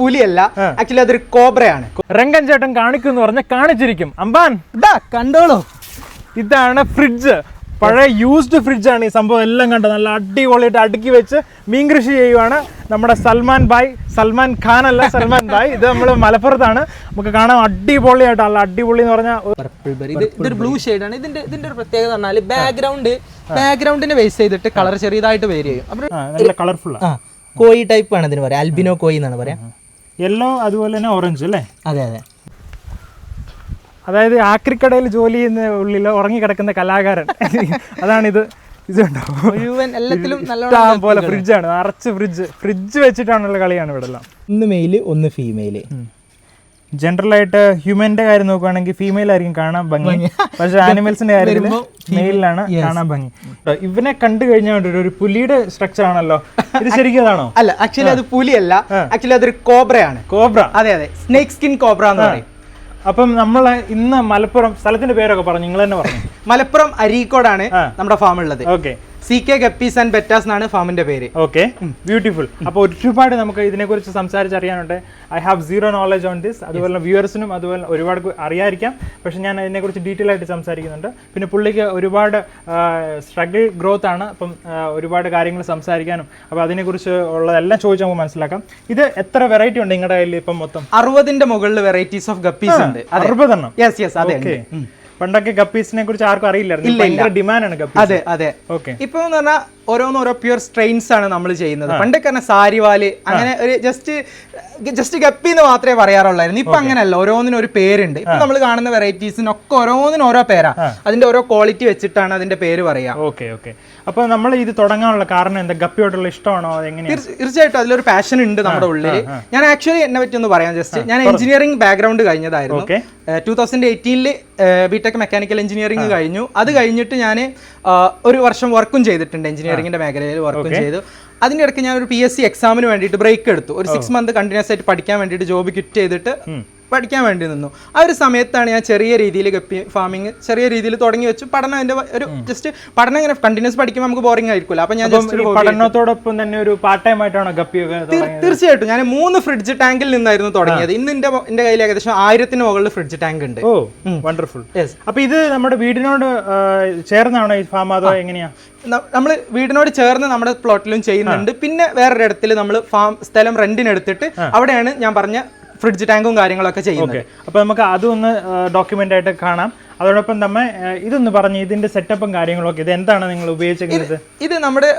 പുലിയല്ല. Actually അതൊരു കോബ്രയാണ്. രംഗൻ ചേട്ടൻ കാണിക്കും എന്ന് പറഞ്ഞ കാണിച്ചിരിക്കും. അമ്പാൻ ഇതാ കണ്ടോളൂ. ഇതാണ് ഫ്രിഡ്ജ്. പഴയ യൂസ്ഡ് ഫ്രിഡ്ജാണ് ഈ സംഭവം എല്ലാം കണ്ടത്. നല്ല അടിപൊളിയായിട്ട് അടുക്കി വെച്ച് മീൻ കൃഷി ചെയ്യുവാണ് നമ്മുടെ സൽമാൻ ഭായ്. സൽമാൻ ഖാൻ അല്ല സൽമാൻ ഭായ്. ഇത് നമ്മൾ മലപ്പുറത്താണ്. നമുക്ക് കാണാൻ അടിപൊളിയായിട്ട് നല്ല അടിപൊളി എന്ന് പറഞ്ഞാൽ പർപ്പിൾ ബെറി ഇത് ഇതൊരു ബ്ലൂ ആണ്. ഇതിന്റെ ഇതിന്റെ ഒരു പ്രത്യേകത പറഞ്ഞാൽ ബാക്ക്ഗ്രൗണ്ട് ബാക്ക്ഗ്രൗണ്ടിനെ ബേസ് ചെയ്തിട്ട് കളർ ചെറിയതായിട്ട് വേരി ചെയ്യും. കളർഫുള്ളാണ് കോയി ടൈപ്പ് ആണ് ഇതിന് പറയാം. അൽബിനോ കോയി എന്നാണ് പറയാം. യെല്ലോ അതുപോലെ തന്നെ ഓറഞ്ച് അല്ലേ? അതെ അതെ. അതായത് ആക്രിക്കടയിൽ ജോലി ചെയ്യുന്ന ഉള്ളിൽ ഉറങ്ങിക്കിടക്കുന്ന കലാകാരൻ. അതാണിത് മുഴുവൻ എല്ലാത്തിലും പോലെ ഫ്രിഡ്ജാണ് നിറച്ച് ഫ്രിഡ്ജ് ഫ്രിഡ്ജ് വെച്ചിട്ടാണുള്ള കളിയാണ് ഇവിടെ എല്ലാം ഒന്ന് മെയിൽ ഒന്ന് ഫീമെയിൽ ജനറൽ ആയിട്ട് ഹ്യൂമന്റെ കാര്യം നോക്കുകയാണെങ്കിൽ ഫീമെയിൽ ആയിരിക്കും കാണാൻ ഭംഗി. പക്ഷെ ആനിമൽസിന്റെ കാര്യത്തിൽ മെയിലാണ് കാണാൻ ഭംഗി. ഇവനെ കണ്ടു കഴിഞ്ഞാൽ ഒരു പുലിയുടെ സ്ട്രക്ചർ ആണല്ലോ. ഇത് ശരിക്കും അതാണോ? അല്ല ആക്ച്വലി അത് പുലിയല്ല. ആക്ച്വലി അതൊരു കോബ്രയാണ്. കോബ്ര. അതെ അതെ. സ്നേക് സ്കിൻ കോബ്ര എന്ന് പറയും. അപ്പം നമ്മൾ ഇന്ന് മലപ്പുറം സ്ഥലത്തിന്റെ പേരൊക്കെ പറഞ്ഞു. നിങ്ങൾ തന്നെ പറഞ്ഞു. മലപ്പുറം അരീക്കോടാണ് നമ്മുടെ ഫാം ഉള്ളത്. Okay. C K guppies and bettas എന്നാണ് ഫാമിന്റെ പേര്. ഓക്കെ ബ്യൂട്ടിഫുൾ അപ്പോൾ ഒരുപാട് നമുക്ക് ഇതിനെക്കുറിച്ച് സംസാരിച്ചറിയാനുണ്ട് I have zero knowledge on this അതുപോലെ വ്യൂവേഴ്സിനും അതുപോലെ ഒരുപാട് അറിയാതിരിക്കാം പക്ഷെ ഞാൻ അതിനെക്കുറിച്ച് ഡീറ്റെയിൽ ആയിട്ട് സംസാരിക്കുന്നുണ്ട്. പിന്നെ പുള്ളിക്ക് ഒരുപാട് സ്ട്രഗിൾ ഗ്രോത്ത് ആണ്. അപ്പം ഒരുപാട് കാര്യങ്ങൾ സംസാരിക്കാനും. അപ്പോൾ അതിനെക്കുറിച്ച് ഉള്ളതെല്ലാം ചോദിച്ചാൽ നമുക്ക് മനസ്സിലാക്കാം. ഇത് എത്ര വെറൈറ്റി ഉണ്ട് നിങ്ങളുടെ കയ്യിൽ ഇപ്പം മൊത്തം? അറുപതിന്റെ മുകളിൽ വെറൈറ്റീസ് ഓഫ് ഗപ്പീസ് ഉണ്ട്. അറുപതെണ്ണം. യെസ് യെസ് അതെ. പണ്ടൊക്കെ ഗപ്പീസിനെ കുറിച്ച് ആർക്കും അറിയില്ലായിരുന്നു. ഡിമാൻഡ് ആണ് ഗപ്പീസ്. അതെ അതെ. ഓക്കെ. ഇപ്പൊ എന്ന് പറഞ്ഞാൽ ഓരോന്നോരോ പ്യുർ സ്ട്രെയിൻസ് ആണ് നമ്മൾ ചെയ്യുന്നത്. പണ്ടൊക്കെ പറഞ്ഞാൽ സാരിവാൽ അങ്ങനെ ഒരു ജസ്റ്റ് ജസ്റ്റ് ഗപ്പി എന്ന് മാത്രമേ പറയാറുള്ളായിരുന്നു. ഇപ്പൊ അങ്ങനെയല്ല ഓരോന്നിനും ഒരു പേരുണ്ട്. ഇപ്പൊ നമ്മൾ കാണുന്ന വെറൈറ്റീസിനൊക്കെ ഓരോന്നിനും ഓരോ പേരാ. അതിന്റെ ഓരോ ക്വാളിറ്റി വെച്ചിട്ടാണ് അതിന്റെ പേര് പറയാ. Okay okay. അപ്പോൾ നമ്മൾ ഇത് തുടങ്ങാനുള്ള കാരണം എന്താ? ഗപ്പിയോടുള്ള ഇഷ്ടമാണോ? തീർച്ച- തീർച്ചയായിട്ടും അതിലൊരു പാഷൻ ഉണ്ട് നമ്മുടെ ഉള്ളിൽ ഞാൻ ആക്ച്വലി എന്നെ പറ്റി ഒന്ന് പറയാം ജസ്റ്റ് ഞാൻ എഞ്ചിനീയറിംഗ് ബാക്ക്ഗ്രൗണ്ട് കഴിഞ്ഞതായിരുന്നു. ടൂ തൗസൻഡ് എയ്റ്റീനിൽ ബിടെക് മെക്കാനിക്കൽ എഞ്ചിനീയറിംഗ് കഴിഞ്ഞു. അത് കഴിഞ്ഞിട്ട് ഞാൻ ഒരു വർഷം വർക്കും ചെയ്തിട്ടുണ്ട് എഞ്ചിനീയറിംഗിന്റെ മേഖലയിൽ വർക്കും ചെയ്തു. അതിന്റെ ഇടയ്ക്ക് ഞാൻ ഒരു പി എസ് സി എക്സാമിന് വേണ്ടിയിട്ട് ബ്രേക്ക് എടുത്തു. ഒരു സിക്സ് മന്ത് കണ്ടിന്യൂസ് ആയിട്ട് പഠിക്കാൻ വേണ്ടിയിട്ട് ജോബ് ക്വിറ്റ് ചെയ്തിട്ട് പഠിക്കാൻ വേണ്ടി നിന്നു. ആ ഒരു സമയത്താണ് ഞാൻ ചെറിയ രീതിയിൽ ഗപ്പി ഫാമിങ് ചെറിയ രീതിയിൽ തുടങ്ങി വെച്ചു. പഠനം എന്റെ ഒരു ജസ്റ്റ് പഠനം ഇങ്ങനെ കണ്ടിന്യൂസ് പഠിക്കുമ്പോൾ നമുക്ക് ബോറിംഗ് ആയിരിക്കില്ല അപ്പം ഞാൻ ജസ്റ്റ് പഠനത്തോടൊപ്പം തന്നെ ഒരു പാർട്ട് ടൈം ആയിട്ടാണ് ഗപ്പി? തീർച്ചയായിട്ടും. ഞാൻ മൂന്ന് ഫ്രിഡ്ജ് ടാങ്കിൽ നിന്നായിരുന്നു തുടങ്ങിയത്. ഇന്ന് എന്റെ എന്റെ കയ്യിൽ ഏകദേശം ആയിരത്തിന് മുകളിൽ ഫ്രിഡ്ജ് ടാങ്ക് ഉണ്ട്. ഓ വണ്ടർഫുൾ യെസ് അപ്പൊ ഇത് നമ്മുടെ വീടിനോട് ചേർന്നാണോ ഈ ഫാം അതോ എങ്ങനെയാ? നമ്മൾ വീടിനോട് ചേർന്ന് നമ്മുടെ പ്ലോട്ടിലും ചെയ്യുന്നുണ്ട്. പിന്നെ വേറൊരിടത്തിൽ നമ്മൾ ഫാം സ്ഥലം റെന്റിന് എടുത്തിട്ട് അവിടെയാണ് ഞാൻ പറഞ്ഞ ഫ്രിഡ്ജ് ടാങ്കും കാര്യങ്ങളൊക്കെ ചെയ്യുന്നത്. ഓക്കെ അപ്പൊ നമുക്ക് അതൊന്ന് ഡോക്യുമെന്റ് ആയിട്ട് കാണാം. അതോടൊപ്പം തന്നെ ഇതൊന്ന് പറഞ്ഞ് ഇതിന്റെ സെറ്റപ്പും കാര്യങ്ങളൊക്കെ ഇത് എന്താണ് നിങ്ങൾ ഉപയോഗിച്ചിരിക്കുന്നത്? ഇത് നമ്മുടെ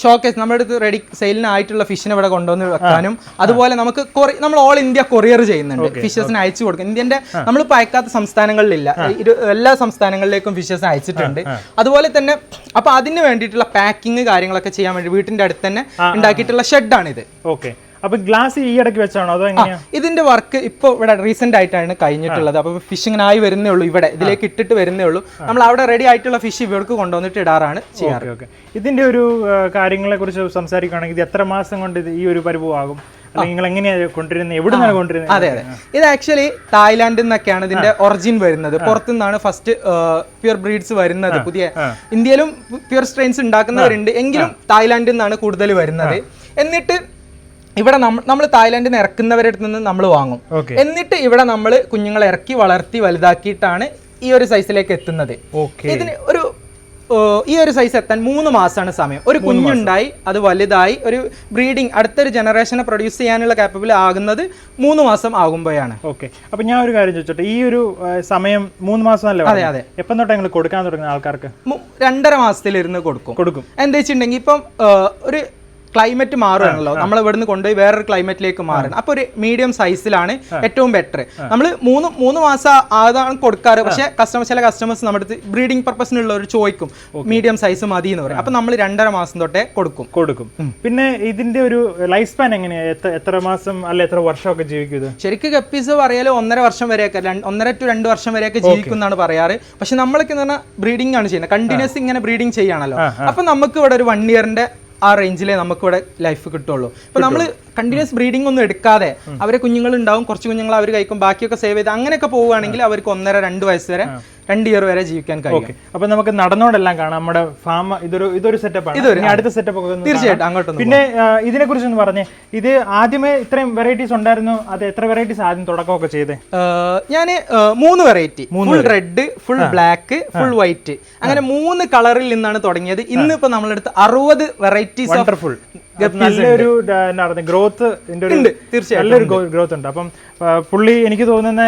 ഷോക്കേസ് നമ്മുടെ അടുത്ത് റെഡി സെയിലിനായിട്ടുള്ള ഫിഷിനെ ഇവിടെ കൊണ്ടുവന്ന് വെക്കാനും അതുപോലെ നമുക്ക് നമ്മൾ ഓൾ ഇന്ത്യ കൊറിയർ ചെയ്യുന്നുണ്ട്. ഫിഷസിന് അയച്ചു കൊടുക്കും. ഇന്ത്യന്റെ നമ്മൾ അയക്കാത്ത സംസ്ഥാനങ്ങളിലില്ല. എല്ലാ സംസ്ഥാനങ്ങളിലേക്കും ഫിഷസ് അയച്ചിട്ടുണ്ട്. അതുപോലെ തന്നെ അപ്പൊ അതിന് വേണ്ടിയിട്ടുള്ള പാക്കിങ് കാര്യങ്ങളൊക്കെ ചെയ്യാൻ വേണ്ടി വീട്ടിന്റെ അടുത്ത് തന്നെ ഉണ്ടാക്കിയിട്ടുള്ള ഇത്. ഓക്കെ അപ്പൊ ഗ്ലാസ് ഈ ഇടയ്ക്ക് വെച്ചാണോ? അതോ എങ്ങനെയാ? ഇതിന്റെ വർക്ക് ഇപ്പോൾ ഇവിടെ റീസെന്റ് ആയിട്ടാണ് കഴിഞ്ഞിട്ടുള്ളത്. അപ്പോൾ ഫിഷിങ്ങിനായി വരുന്നേ ഉള്ളൂ ഇവിടെ. ഇതിലേക്ക് ഇട്ടിട്ട് വരുന്നേ ഉള്ളൂ. നമ്മൾ അവിടെ റെഡി ആയിട്ടുള്ള ഫിഷ് ഇവർക്ക് കൊണ്ടുവന്നിട്ട് ഇടാറാണ് ചെയ്യാറ്. ഓക്കെ. ഇതിന്റെ ഒരു കാര്യങ്ങളെ കുറിച്ച് സംസാരിക്കുകയാണെങ്കിൽ ഇത് എത്ര മാസം കൊണ്ട് ഇത് ഈ ഒരു പരിഭവമാകും? നിങ്ങൾ എങ്ങനെയാ കൊണ്ടുവരുന്നത്? എവിടെ നിന്നാണ് കൊണ്ടുവരുന്നത്? അതെ അതെ. ഇത് ആക്ച്വലി തായ്ലാന്റിൽ നിന്നൊക്കെയാണ് ഇതിന്റെ ഒറിജിൻ വരുന്നത്. പുറത്തുനിന്നാണ് ഫസ്റ്റ് പ്യുർ ബ്രീഡ്സ് വരുന്നത്. പുതിയ ഇന്ത്യയിലും പ്യുർ സ്ട്രെയിൻസ് ഉണ്ടാക്കുന്നവരുണ്ട്. എങ്കിലും തായ്ലാന്റിൽ നിന്നാണ് കൂടുതൽ വരുന്നത്. എന്നിട്ട് ഇവിടെ നമ്മൾ തായ്ലാന്റിൽ നിന്ന് ഇറക്കുന്നവരുടെ അടുത്ത് നിന്ന് നമ്മൾ വാങ്ങും. എന്നിട്ട് ഇവിടെ നമ്മൾ കുഞ്ഞുങ്ങളെ ഇറക്കി വളർത്തി വലുതാക്കിയിട്ടാണ് ഈ ഒരു സൈസിലേക്ക് എത്തുന്നത്. ഇതിന് ഒരു ഈ ഒരു സൈസ് എത്താൻ മൂന്ന് മാസമാണ് സമയം. ഒരു കുഞ്ഞുണ്ടായി അത് വലുതായി ഒരു ബ്രീഡിങ് അടുത്തൊരു ജനറേഷനെ പ്രൊഡ്യൂസ് ചെയ്യാനുള്ള കാപ്പബിൾ ആകുന്നത് മൂന്ന് മാസം ആകുമ്പോഴാണ്. ഓക്കെ. അപ്പൊ ഞാൻ ഒരു കാര്യം ചോദിച്ചോട്ടെ ഈ ഒരു സമയം മൂന്ന് മാസം അല്ലേ അതെ അതെ. എപ്പം തൊട്ട് നിങ്ങൾ കൊടുക്കാൻ തുടങ്ങുന്ന ആൾക്കാർക്ക്? രണ്ടര മാസത്തിലിരുന്ന് കൊടുക്കും. കൊടുക്കും. എന്താ വെച്ചിട്ടുണ്ടെങ്കിൽ ഇപ്പം ഒരു ക്ലൈമറ്റ് മാറുകയാണല്ലോ. നമ്മൾ ഇവിടുന്ന് കൊണ്ടുപോയി വേറൊരു ക്ലൈമറ്റിലേക്ക് മാറണം അപ്പൊ ഒരു മീഡിയം സൈസിലാണ് ഏറ്റവും ബെറ്റർ നമ്മൾ മൂന്ന് മൂന്ന് മാസം അതാണ് കൊടുക്കാറ്. പക്ഷേ കസ്റ്റമേഴ്സ് ചില കസ്റ്റമേഴ്സ് നമ്മുടെ അടുത്ത് ബ്രീഡിംഗ് പർപ്പസിനുള്ള ഒരു ചോദിക്കും. മീഡിയം സൈസ് മതി എന്ന് പറയും. അപ്പൊ നമ്മൾ രണ്ടര മാസം തൊട്ടേ കൊടുക്കും. കൊടുക്കും. പിന്നെ ഇതിന്റെ ഒരു ലൈഫ് സ്പാൻ എങ്ങനെയാ? എത്ര മാസം അല്ല എത്ര വർഷമൊക്കെ ജീവിക്കും ഇത്? ശരിക്കും ഗപ്പീസ് പറയാൽ ഒന്നര വർഷം വരെയൊക്കെ ഒന്നര ടു രണ്ട് വർഷം വരെയൊക്കെ ജീവിക്കും എന്നാണ് പറയാറ്. പക്ഷെ നമ്മളൊക്കെ എന്ന് പറഞ്ഞാൽ ബ്രീഡിംഗ് ആണ് ചെയ്യുന്നത്. കണ്ടിന്യൂസ് ഇങ്ങനെ ബ്രീഡിംഗ് ചെയ്യാണല്ലോ അപ്പൊ നമുക്ക് ഇവിടെ ഒരു വൺ ഇയറിന്റെ ആ റേഞ്ചിലേ നമുക്കിവിടെ ലൈഫ് കിട്ടുള്ളൂ. അപ്പോൾ നമ്മൾ കണ്ടിന്യൂസ് ബ്രീഡിംഗ് ഒന്നും എടുക്കാതെ അവരെ കുഞ്ഞുങ്ങൾ ഉണ്ടാവും കുറച്ച് കുഞ്ഞുങ്ങൾ അവർ കഴിക്കും ബാക്കിയൊക്കെ സേവ് ചെയ്ത് അങ്ങനെയൊക്കെ പോവുകയാണെങ്കിൽ അവർക്ക് ഒന്നര രണ്ട് വയസ്സ് വരെ രണ്ട് ഇയർ വരെ ജീവിക്കാൻ കഴിയും. അപ്പൊ നമുക്ക് നടന്നോടെല്ലാം കാണാം. നമ്മുടെ ഫാം ഇതൊരു ഇതൊരു സെറ്റപ്പ് ആണ് അടുത്ത സെറ്റപ്പ് തീർച്ചയായിട്ടും അങ്ങോട്ട് പിന്നെ ഇതിനെ കുറിച്ച് ഒന്ന് പറഞ്ഞേ. ഇത് ആദ്യമേ ഇത്രയും വെറൈറ്റീസ് ഉണ്ടായിരുന്നു. അത് എത്ര വെറൈറ്റീസ് ആദ്യം തുടക്കമൊക്കെ ചെയ്തേ? ഞാൻ മൂന്ന് variety full red full black full white അങ്ങനെ മൂന്ന് കളറിൽ നിന്നാണ് തുടങ്ങിയത്. ഇന്നിപ്പോ നമ്മളെടുത്ത് അറുപത് വെറൈറ്റീസ് ഫുൾ നല്ലൊരു ഗ്രോത്ത് ഉണ്ട്, തീർച്ചയായും നല്ലൊരു ഗ്രോത്ത് ഉണ്ട്. അപ്പം പുള്ളി എനിക്ക് തോന്നുന്ന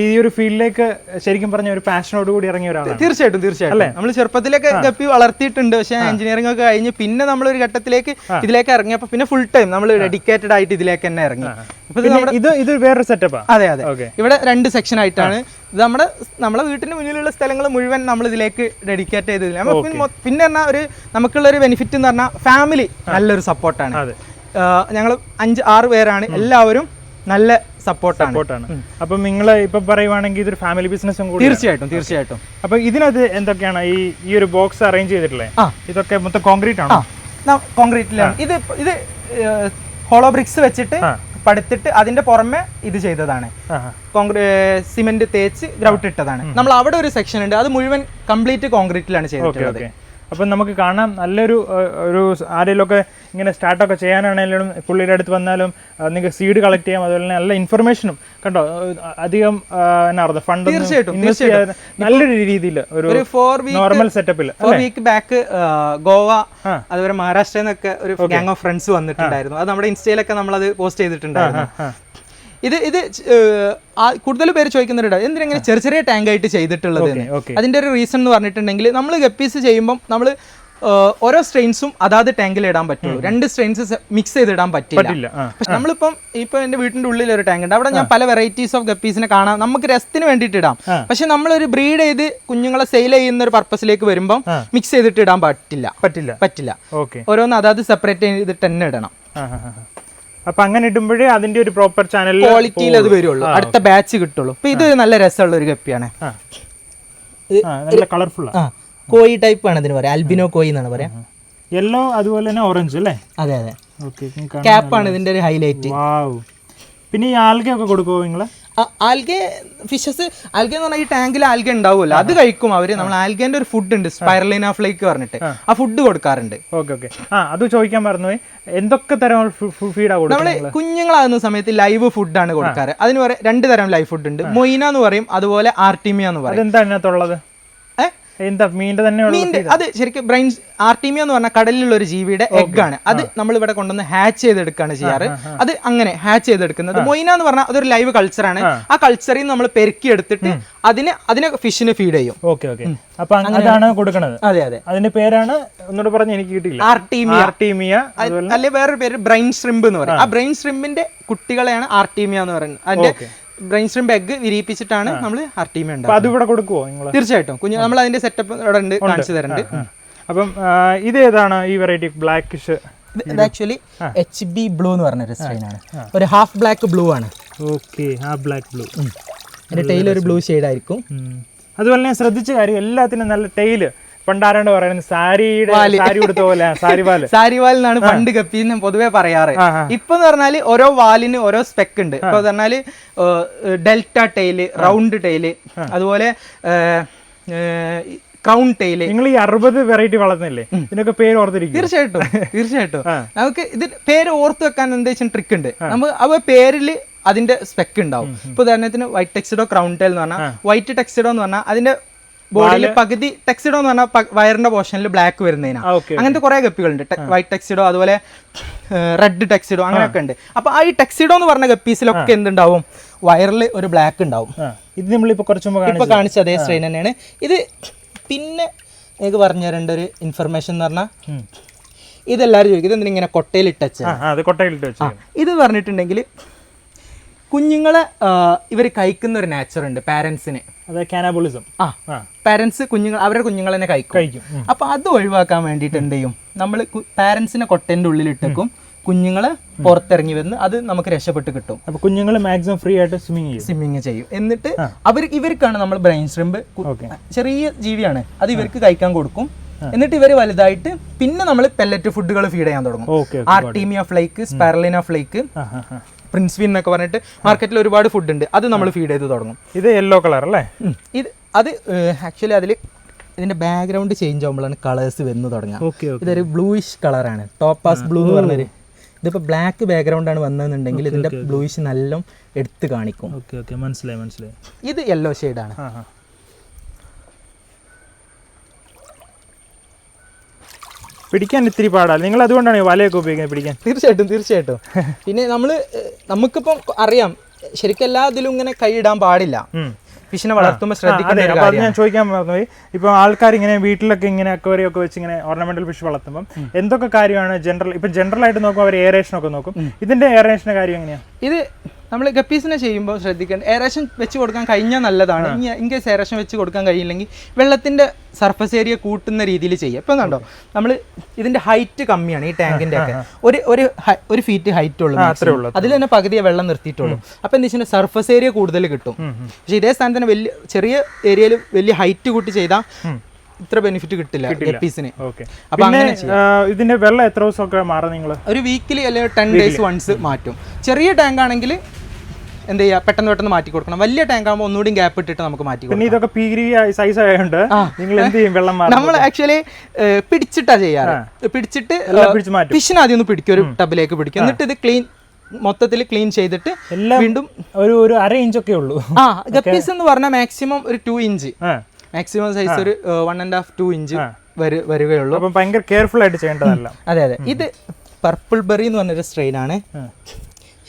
ഈ ഒരു ഫീൽഡിലേക്ക് ശരിക്കും പറഞ്ഞ ഒരു പാഷനോട് കൂടി ഇറങ്ങിയ ഒരാളാണ്. തീർച്ചയായിട്ടും തീർച്ചയായിട്ടും. നമ്മൾ ചെറുപ്പത്തിലൊക്കെ ഗപ്പി വളർത്തിയിട്ടുണ്ട്. പക്ഷെ എഞ്ചിനീയറിംഗ് ഒക്കെ കഴിഞ്ഞ് പിന്നെ നമ്മൾ ഒരു ഘട്ടത്തിലേക്ക് ഇതിലേക്ക് ഇറങ്ങിയപ്പോൾ പിന്നെ ഫുൾ ടൈം നമ്മൾ ഡെഡിക്കേറ്റഡ് ആയിട്ട് ഇതിലേക്ക് തന്നെ ഇറങ്ങി. ഇത് ഇത് വേറെ വേറൊരു സെറ്റപ്പാ അതെ അതെ. ഇവിടെ രണ്ട് സെക്ഷൻ ആയിട്ടാണ്. ഇത് നമ്മുടെ നമ്മുടെ വീട്ടിന് മുന്നിലുള്ള സ്ഥലങ്ങൾ മുഴുവൻ നമ്മൾ ഇതിലേക്ക് ഡെഡിക്കേറ്റ് ചെയ്തതില്ല പിന്നെ പറഞ്ഞാൽ ഒരു നമുക്കുള്ള ഒരു ബെനിഫിറ്റ് എന്ന് പറഞ്ഞാൽ ഫാമിലി നല്ലൊരു സപ്പോർട്ടാണ് ഞങ്ങൾ അഞ്ച് ആറ് പേരാണ്. എല്ലാവരും നല്ല സപ്പോർട്ടാണ്. സപ്പോർട്ടാണ്. അപ്പം നിങ്ങൾ ഇപ്പൊ പറയുവാണെങ്കിൽ ഇതൊരു ഫാമിലി ബിസിനസ്സും കൂടി തീർച്ചയായിട്ടും തീർച്ചയായിട്ടും. അപ്പൊ ഇതിനകത്ത് എന്തൊക്കെയാണ് ഈ ഈ ഒരു ബോക്സ് അറേഞ്ച് ചെയ്തിട്ടുള്ളത് ആ. ഇതൊക്കെ മൊത്തം കോൺക്രീറ്റ് ആണോ? കോൺക്രീറ്റിലാണ് ഇത് ഇത് ഹോളോ ബ്രിക്സ് വെച്ചിട്ട്. പടുത്തിട്ട് അതിന്റെ പുറമെ ഇത് ചെയ്തതാണ്. സിമെന്റ് തേച്ച് ഗ്രൗട്ട് ഇട്ടതാണ്. നമ്മൾ അവിടെ ഒരു സെക്ഷൻ ഉണ്ട്. അത് മുഴുവൻ കംപ്ലീറ്റ് കോൺക്രീറ്റിലാണ് ചെയ്തിട്ടുള്ളത്. അപ്പം നമുക്ക് കാണാം നല്ലൊരു ഒരു ആരെങ്കിലുമൊക്കെ ഇങ്ങനെ സ്റ്റാർട്ടൊക്കെ ചെയ്യാനാണെങ്കിലും പുള്ളിയുടെ അടുത്ത് വന്നാലും നിങ്ങൾക്ക് സീഡ് കളക്ട് ചെയ്യാം അതുപോലെ തന്നെ നല്ല ഇൻഫർമേഷനും കണ്ടോ? അധികം എന്നാ ഫണ്ട് തീർച്ചയായിട്ടും, നല്ലൊരു രീതിയിൽ ഒരു ഫോർ വീക്ക് നോർമൽ സെറ്റപ്പിൽ ഫോർ വീക്ക് ബാക്ക് ഗോവ. അതുപോലെ മഹാരാഷ്ട്രയിൽ നിന്നൊക്കെ ഒരു ഗ്യാങ് ഓഫ് ഫ്രണ്ട്സ് വന്നിട്ടുണ്ടായിരുന്നു. അത് നമ്മുടെ ഇൻസ്റ്റയിലൊക്കെ നമ്മൾ അത് പോസ്റ്റ് ചെയ്തിട്ടുണ്ടായിരുന്നു ഇത് ഇത് കൂടുതൽ പേര് ചോദിക്കുന്നുണ്ട് എന്തിനെങ്ങനെ ചെറിയ ചെറിയ ടാങ്ക് ആയിട്ട് ചെയ്തിട്ടുള്ളത്. അതിന്റെ ഒരു റീസൺ എന്ന് പറഞ്ഞിട്ടുണ്ടെങ്കിൽ നമ്മൾ ഗപ്പീസ് ചെയ്യുമ്പോൾ നമ്മൾ ഓരോ സ്ട്രെയിൻസും അതാത് ടാങ്കിൽ ഇടാൻ പറ്റുള്ളൂ. രണ്ട് സ്ട്രെയിൻസ് മിക്സ് ചെയ്തിടാൻ പറ്റില്ല. പറ്റില്ല പക്ഷെ നമ്മളിപ്പം ഇപ്പൊ എന്റെ വീട്ടിന്റെ ഉള്ളിൽ ഒരു ടാങ്ക് ഉണ്ട്. അവിടെ ഞാൻ പല വെറൈറ്റീസ് ഓഫ് ഗപ്പീസിനെ കാണാം. നമുക്ക് രസത്തിന് വേണ്ടിയിട്ട് ഇടാം. പക്ഷെ നമ്മളൊരു ബ്രീഡ് ചെയ്ത് കുഞ്ഞുങ്ങളെ സെയിൽ ചെയ്യുന്ന ഒരു പർപ്പസിലേക്ക് വരുമ്പോൾ. മിക്സ് ചെയ്തിട്ട് ഇടാൻ പറ്റില്ല. പറ്റില്ല. പറ്റില്ല. ഓരോന്ന് അതാത് സെപ്പറേറ്റ് ചെയ്തിട്ട് തന്നെ ഇടണം. അപ്പൊ അങ്ങനെ ഇടുമ്പോഴേ അതിന്റെ ഒരു പ്രോപ്പർ ചാനൽ ക്വാളിറ്റിയിൽ അത് വരുള്ളൂ. അടുത്ത ബാച്ച് കിട്ടുള്ളൂ. ഇത് നല്ല രസമുള്ള ഒരു കപ്പിയാണ് നല്ല കളർഫുൾ ആ. കോയി ടൈപ്പ് ആണ് ഇതിന് പറയാം. അൽബിനോ കോയി എന്നാണ് പറയാം. യെല്ലോ അതുപോലെ തന്നെ ഓറഞ്ച് അല്ലേ? അതെ അതെ. ഓക്കെ ആണ് ഇതിന്റെ ഒരു ഹൈലൈറ്റ് പിന്നെ ഈ ആൽഗയൊക്കെ കൊടുക്കുമോ നിങ്ങൾ? ആൽഗെ ഫിഷസ് ആൽഗെ എന്ന് പറഞ്ഞാൽ ഈ ടാങ്കിൽ ആൽഗ ഉണ്ടാവുമല്ലോ അത് കഴിക്കും അവർ. നമ്മൾ ആൽഗേന്റെ ഒരു ഫുഡ് ഉണ്ട് സ്പൈറലിന ഫ്ലേക്ക് പറഞ്ഞിട്ട്. ആ. ഫുഡ് കൊടുക്കാറുണ്ട്. Okay okay. ആ അത് ചോദിക്കാൻ പറഞ്ഞു എന്തൊക്കെ തരം ഫീഡാ നമ്മൾ കുഞ്ഞുങ്ങളാകുന്ന സമയത്ത് ലൈവ് ഫുഡാണ് കൊടുക്കാറ്. അതിന് പറയാം രണ്ട് തരം ലൈവ് ഫുഡ് ഉണ്ട്. മൊയിന എന്ന് പറയും അതുപോലെ ആർട്ടിമിയ എന്ന് പറയും. എന്താണ് അതിനകത്തുള്ളത്? എന്താ മീന്റെ തന്നെ മീന്റെ അത് ശരിക്കും ബ്രെയിൻ ആർട്ടിമിയ എന്ന് പറഞ്ഞാൽ കടലിലുള്ള ഒരു ജീവിയുടെ എഗ് ആണ്. അത് നമ്മൾ ഇവിടെ കൊണ്ടുവന്ന് ഹാച്ച് ചെയ്തെടുക്കുകയാണ് ചെയ്യാറ്. അത് അങ്ങനെ ഹാച്ച് ചെയ്തെടുക്കുന്നത്. മൊയ്ന എന്ന് പറഞ്ഞാൽ അതൊരു ലൈവ് കൾച്ചറാണ് ആ. കൾച്ചറിൽ നിന്ന് നമ്മൾ പെരുക്കി എടുത്തിട്ട് അതിന് അതിനെ ഫിഷിന് ഫീഡ് ചെയ്യും. ഓക്കെ ഓക്കെ അപ്പൊ അതാണ് കൊടുക്കുന്നത് അതെ അതെ. അതിന്റെ പേരാണ് ഒന്നുകൂടെ പറഞ്ഞ എനിക്ക് കിട്ടിയില്ല. ആർട്ടീമിയ. ആർട്ടീമിയ അല്ലെ വേറൊരു പേര് ബ്രെയിൻ ശ്രിംബ് എന്ന് പറയും. ആ. ബ്രെയിൻ ശ്രിംബിന്റെ കുട്ടികളെയാണ് ആർട്ടീമിയ എന്ന് പറയുന്നത്. അതിന്റെ ബ്രെയിൻ സ്ട്രീം ബാഗ് വിരിയിപ്പിച്ചിട്ടാണ് നമ്മൾ അപ്പൊ ഉണ്ടാക്കുന്നത്. അത് ഇവിടെ കൊടുക്കുവോ നിങ്ങൾ തീർച്ചയായിട്ടും. കുഞ്ഞു നമ്മൾ അതിന്റെ സെറ്റപ്പ് ഇവിടെ ഉണ്ട് കാണിച്ചു തരണ്ട്. അപ്പം ഇത് ഏതാണ് ഈ വെറൈറ്റി ബ്ലാക്കിഷ് ഇത് ആക്ച്വലി എച്ച് ബി ബ്ലൂ എന്ന് പറഞ്ഞൊരു സ്ട്രെയിൻ ആണ്. ഒരു ഹാഫ് ബ്ലാക്ക് ബ്ലൂ ആണ്. ഓക്കെ ഹാഫ് ബ്ലാക്ക് ബ്ലൂ അതിന്റെ ടൈൽ ഒരു ബ്ലൂ ഷെയ്ഡ് ആയിരിക്കും. അതുപോലെ ഞാൻ ശ്രദ്ധിച്ച കാര്യം എല്ലാത്തിനും നല്ല ടെയിൽ പണ്ടാരാണ്ട് പറയുന്നത് സാരിയുടെ സാരി കൊടുത്ത പോലെ സാരിവാൽ സാരി വാൽ. സാരിവാൽ എന്നാണ് പണ്ട് ഗപ്പീന്ന് പൊതുവെ പറയാറ്. ഇപ്പൊ എന്ന് പറഞ്ഞാൽ ഓരോ വാലിന് ഓരോ സ്പെക്ക് ഉണ്ട്. ഇപ്പൊ പറഞ്ഞാൽ ഡെൽറ്റ ടൈൽ റൗണ്ട് ടൈൽ അതുപോലെ ക്രൗൺ ടൈൽ. നിങ്ങൾ ഈ അറുപത് വെറൈറ്റി വളർന്നില്ലേ ഇതിനൊക്കെ പേര് ഓർത്തിരിക്കും തീർച്ചയായിട്ടും തീർച്ചയായിട്ടും. നമുക്ക് ഇത് പേര് ഓർത്ത് വെക്കാൻ എന്താ വെച്ചാൽ ട്രിക്ക് ഉണ്ട്. നമുക്ക് അവ പേരിൽ അതിന്റെ സ്പെക്ക് ഉണ്ടാവും. ഇപ്പൊ ഉദാഹരണത്തിന് വൈറ്റ് ടെക്സിഡോ ക്രൗൺ ടൈൽ എന്ന് പറഞ്ഞാൽ വൈറ്റ് ടെക്സിഡോ എന്ന് പറഞ്ഞാൽ അതിന്റെ ബോഡിയിൽ പകുതി ടെക്സിഡോ എന്ന് പറഞ്ഞാൽ വയറിന്റെ പോർഷനിൽ ബ്ലാക്ക് വരുന്നതിനാ. അങ്ങനത്തെ കുറെ ഗപ്പികളുണ്ട് വൈറ്റ് ടെക്സിഡോ അതുപോലെ റെഡ് ടെക്സിഡോ അങ്ങനെയൊക്കെ ഉണ്ട്. അപ്പൊ ആ ഈ ടെക്സിഡോ എന്ന് പറഞ്ഞ ഗപ്പീസിലൊക്കെ എന്തുണ്ടാവും? വയറിൽ ഒരു ബ്ലാക്ക് ഉണ്ടാവും. ഇത് നമ്മളിപ്പോ കുറച്ച് ഇപ്പൊ കാണിച്ചു അതേ സ്ട്രെയിൻ തന്നെയാണ്. ഇത് പിന്നെ എനിക്ക് പറഞ്ഞു തരേണ്ട ഒരു ഇൻഫർമേഷൻ എന്ന് പറഞ്ഞാൽ ഇതെല്ലാവരും ചോദിക്കും. ഇതെന്തിനാ ഇങ്ങനെ കൊട്ടയിൽ ഇട്ടച്ച് ഇത് പറഞ്ഞിട്ടുണ്ടെങ്കിൽ കുഞ്ഞുങ്ങളെ ഇവർ കഴിക്കുന്ന ഒരു നാച്ചർ ഉണ്ട് പാരൻസിന് കാനാബോളിസം ആ. കുഞ്ഞുങ്ങൾ അവരുടെ കുഞ്ഞുങ്ങൾ തന്നെ കഴിക്കും. അപ്പൊ അത് ഒഴിവാക്കാൻ വേണ്ടിയിട്ട് എന്ത് ചെയ്യും? നമ്മൾ പാരൻസിനെ കൊട്ടേന്റെ ഉള്ളിൽ ഇട്ടേക്കും കുഞ്ഞുങ്ങളെ പുറത്തിറങ്ങി വന്ന് അത് നമുക്ക് രക്ഷപ്പെട്ട് കിട്ടും. അപ്പൊ കുഞ്ഞുങ്ങൾ മാക്സിമം ഫ്രീ ആയിട്ട് സ്വിമ്മിങ് ചെയ്യും. സ്വിമ്മിങ് ചെയ്യും. എന്നിട്ട് അവർ ഇവർക്കാണ് നമ്മൾ ബ്രെയിൻ സ്ട്രിംബ് ചെറിയ ജീവിയാണ്. അത് ഇവർക്ക് കഴിക്കാൻ കൊടുക്കും. എന്നിട്ട് ഇവർ വലുതായിട്ട് പിന്നെ നമ്മൾ പെല്ലറ്റ് ഫുഡുകൾ ഫീഡ് ചെയ്യാൻ തുടങ്ങും. ആർട്ടീമിയ ഫ്ലേക്ക് സ്പാരലിന ഫ്ലേക്ക് ആ ആ എന്നൊക്കെ പറഞ്ഞിട്ട് മാർക്കറ്റിൽ ഒരുപാട് ഫുഡ് ഉണ്ട്. അത് നമ്മൾ ഫീഡ് ചെയ്ത് തുടങ്ങും. ഇത് യെല്ലോ കളർ അല്ലേ? ഇത് അത് ആക്ച്വലി അതിൽ ഇതിന്റെ ബാക്ക്ഗ്രൗണ്ട് ചേഞ്ച് ആകുമ്പോഴാണ് കളേഴ്സ് വന്നു തുടങ്ങുക. ഇതൊരു ബ്ലൂയിഷ് കളറാണ് ടോപ്പാസ് ബ്ലൂ എന്ന് പറഞ്ഞൊരു ഇതിപ്പോൾ ബ്ലാക്ക് ബാക്ക്ഗ്രൗണ്ട് ആണ് വന്നതെന്നുണ്ടെങ്കിൽ ഇതിന്റെ ബ്ലൂയിഷ് നല്ല എടുത്ത് കാണിക്കും. മനസ്സിലായി മനസ്സിലായി. ഇത് യെല്ലോ ഷെയ്ഡാണ് ആ ആ പിടിക്കാൻ ഇത്തിരി പാടാണ് നിങ്ങൾ അതുകൊണ്ടാണ് വലയൊക്കെ ഉപയോഗിക്കുന്നത് പിടിക്കാൻ? തീർച്ചയായിട്ടും തീർച്ചയായിട്ടും. പിന്നെ നമ്മൾ നമുക്കിപ്പം അറിയാം ശരിക്കും എല്ലാ ഇതിലും ഇങ്ങനെ കൈയിടാൻ പാടില്ല. ഫിഷിനെ വളർത്തുമ്പോൾ ശ്രദ്ധിക്കണം അതെ ഞാൻ ചോദിക്കാൻ മറന്നുപോയി. ഇപ്പൊ ആൾക്കാർ ഇങ്ങനെ വീട്ടിലൊക്കെ ഇങ്ങനെ അക്വേറിയം ഒക്കെ വെച്ച് ഇങ്ങനെ ഓർണമെന്റൽ ഫിഷ് വളർത്തുമ്പോൾ എന്തൊക്കെ കാര്യമാണ് ജനറൽ ഇപ്പൊ ജനറൽ ആയിട്ട് നോക്കുമ്പോൾ അവർ എയറേഷൻ ഒക്കെ നോക്കും. ഇതിന്റെ എയറേഷന്റെ കാര്യം എങ്ങനെയാണ് ഇത് നമ്മൾ ഗപ്പീസിനെ ചെയ്യുമ്പോൾ ശ്രദ്ധിക്കേണ്ട എയറേഷൻ വെച്ച് കൊടുക്കാൻ കഴിഞ്ഞാൽ നല്ലതാണ്. ഇനി ഇൻ കേസ് എയറേഷൻ വെച്ച് കൊടുക്കാൻ കഴിയില്ലെങ്കിൽ വെള്ളത്തിന്റെ സർഫസ് ഏരിയ കൂട്ടുന്ന രീതിയിൽ ചെയ്യുക ഇപ്പം കണ്ടോ? നമ്മൾ ഇതിന്റെ ഹൈറ്റ് കമ്മിയാണ് ഈ ടാങ്കിന്റെ ഒക്കെ. ഒരു ഒരു ഒരു ഫീറ്റ് ഹൈറ്റ് ഉള്ളൂ അതിൽ തന്നെ പകുതിയെ വെള്ളം നിർത്തിയിട്ടുള്ളൂ. അപ്പം എന്താ വെച്ചാൽ സർഫസ് ഏരിയ കൂടുതൽ കിട്ടും. പക്ഷേ ഇതേ സ്ഥാനത്ത് തന്നെ വലിയ ചെറിയ ഏരിയയിൽ വലിയ ഹൈറ്റ് കൂട്ടി ചെയ്താൽ ഇത്ര ബെനിഫിറ്റ് കിട്ടില്ല ഗപ്പീസിന്. അപ്പൊ അങ്ങനെ ഇതിന്റെ വെള്ളം എത്ര ദിവസമൊക്കെ മാറും നിങ്ങൾ ഒരു വീക്കിലി അല്ലെങ്കിൽ ടെൻ ഡേയ്സ് വൺസ് മാറ്റും. ചെറിയ ടാങ്ക് ആണെങ്കിൽ എന്ത് ചെയ്യുക പെട്ടെന്ന് പെട്ടെന്ന് മാറ്റി കൊടുക്കണം. വലിയ ടാങ്ക് ആകുമ്പോൾ ഒന്നുകൂടി ഗ്യാപ്പ് ഇട്ടിട്ട് നമുക്ക് മാറ്റി കൊടുക്കാം. പിന്നെ ഇതൊക്കെ പീരി സൈസ് ആയതുകൊണ്ട് നിങ്ങൾ എന്ത് ചെയ്യും? വെള്ളം നമ്മൾ ആക്ച്വലി പിടിച്ചിട്ടാ ചെയ്യാറ്. പിടിച്ചിട്ട് ഫിഷിന് ആദ്യം ഒന്ന് പിടിക്കും ഒരു ടബിലേക്ക് പിടിക്കും. എന്നിട്ട് ഇത് ക്ലീൻ മൊത്തത്തിൽ ക്ലീൻ ചെയ്തിട്ട് എല്ലാം വീണ്ടും ഒരു ഒരു അര ഇഞ്ചൊക്കെ ഉള്ളൂ. ആ ഗപ്പീസ് എന്ന് പറഞ്ഞാൽ മാക്സിമം ഒരു ടു ഇഞ്ച് മാക്സിമം സൈസ് ഒരു one and half two inch വരികയുള്ളൂ. അപ്പം ഭയങ്കര കെയർഫുൾ ആയിട്ട് ചെയ്യേണ്ടതല്ല. അതെ അതെ. ഇത് പർപ്പിൾ ബെറി എന്ന് പറഞ്ഞൊരു സ്ട്രെയിൻ ആണ്.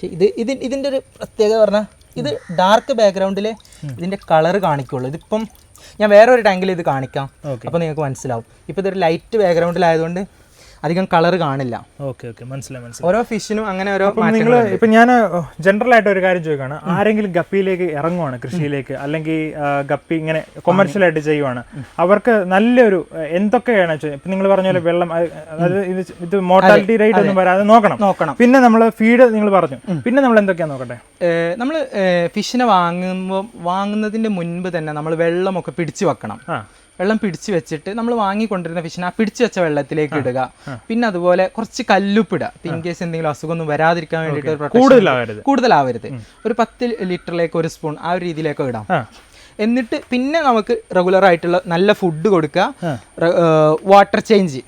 പക്ഷെ ഇത് ഇത് ഇതിന്റെ ഒരു പ്രത്യേകത പറഞ്ഞാൽ ഇത് ഡാർക്ക് ബാക്ക്ഗ്രൗണ്ടിൽ ഇതിന്റെ കളർ കാണിക്കുള്ളൂ. ഇതിപ്പം ഞാൻ വേറെ ഒരു ടാങ്കിൽ ഇത് കാണിക്കാം. അപ്പോൾ നിങ്ങൾക്ക് മനസ്സിലാവും. ഇപ്പോൾ ഇതൊരു ലൈറ്റ് ബാക്ക്ഗ്രൗണ്ടിലായതുകൊണ്ട് അധികം കളർ കാണില്ല. Okay okay. മനസ്സിലായി മനസ്സിലായി. ഓരോ ഫിഷിനും അങ്ങനെ ഓരോ നിങ്ങൾ ഇപ്പം ഞാൻ ജനറൽ ആയിട്ട് ഒരു കാര്യം ചോദിക്കുകയാണ് ആരെങ്കിലും ഗപ്പിയിലേക്ക് ഇറങ്ങുവാണ് കൃഷിയിലേക്ക് അല്ലെങ്കിൽ ഗപ്പി ഇങ്ങനെ കൊമേഴ്ഷ്യൽ ആയിട്ട് ചെയ്യുവാണ് അവർക്ക് നല്ലൊരു എന്തൊക്കെയാണ് ഇപ്പൊ നിങ്ങൾ പറഞ്ഞ പോലെ വെള്ളം അതായത് ഇത് ഇത് മോർട്ടാലിറ്റി റേറ്റ് ഒന്നും വരാതെ നോക്കണം. നോക്കണം. പിന്നെ നമ്മൾ ഫീഡ് നിങ്ങൾ പറഞ്ഞു. പിന്നെ നമ്മൾ എന്തൊക്കെയാ നോക്കട്ടെ? നമ്മൾ ഫിഷിനെ വാങ്ങുമ്പോൾ വാങ്ങുന്നതിന്റെ മുൻപ് തന്നെ നമ്മൾ വെള്ളമൊക്കെ പിടിച്ചു വെക്കണം. ആ. വെള്ളം പിടിച്ചു വെച്ചിട്ട് നമ്മൾ വാങ്ങിക്കൊണ്ടിരുന്ന ഫിഷിനെ ആ പിടിച്ചു വെച്ച വെള്ളത്തിലേക്ക് ഇടുക. പിന്നെ അതുപോലെ കുറച്ച് കല്ലുപ്പിടുക. ഇൻ കേസ് എന്തെങ്കിലും അസുഖം ഒന്നും വരാതിരിക്കാൻ വേണ്ടിയിട്ട് കൂടുതലാവരുത്. ഒരു പത്ത് ലിറ്ററിലേക്ക് ഒരു സ്പൂൺ ആ ഒരു രീതിയിലേക്ക് ഇടാം. എന്നിട്ട് പിന്നെ നമുക്ക് റെഗുലർ ആയിട്ടുള്ള നല്ല ഫുഡ് കൊടുക്കുക. വാട്ടർ ചേഞ്ച്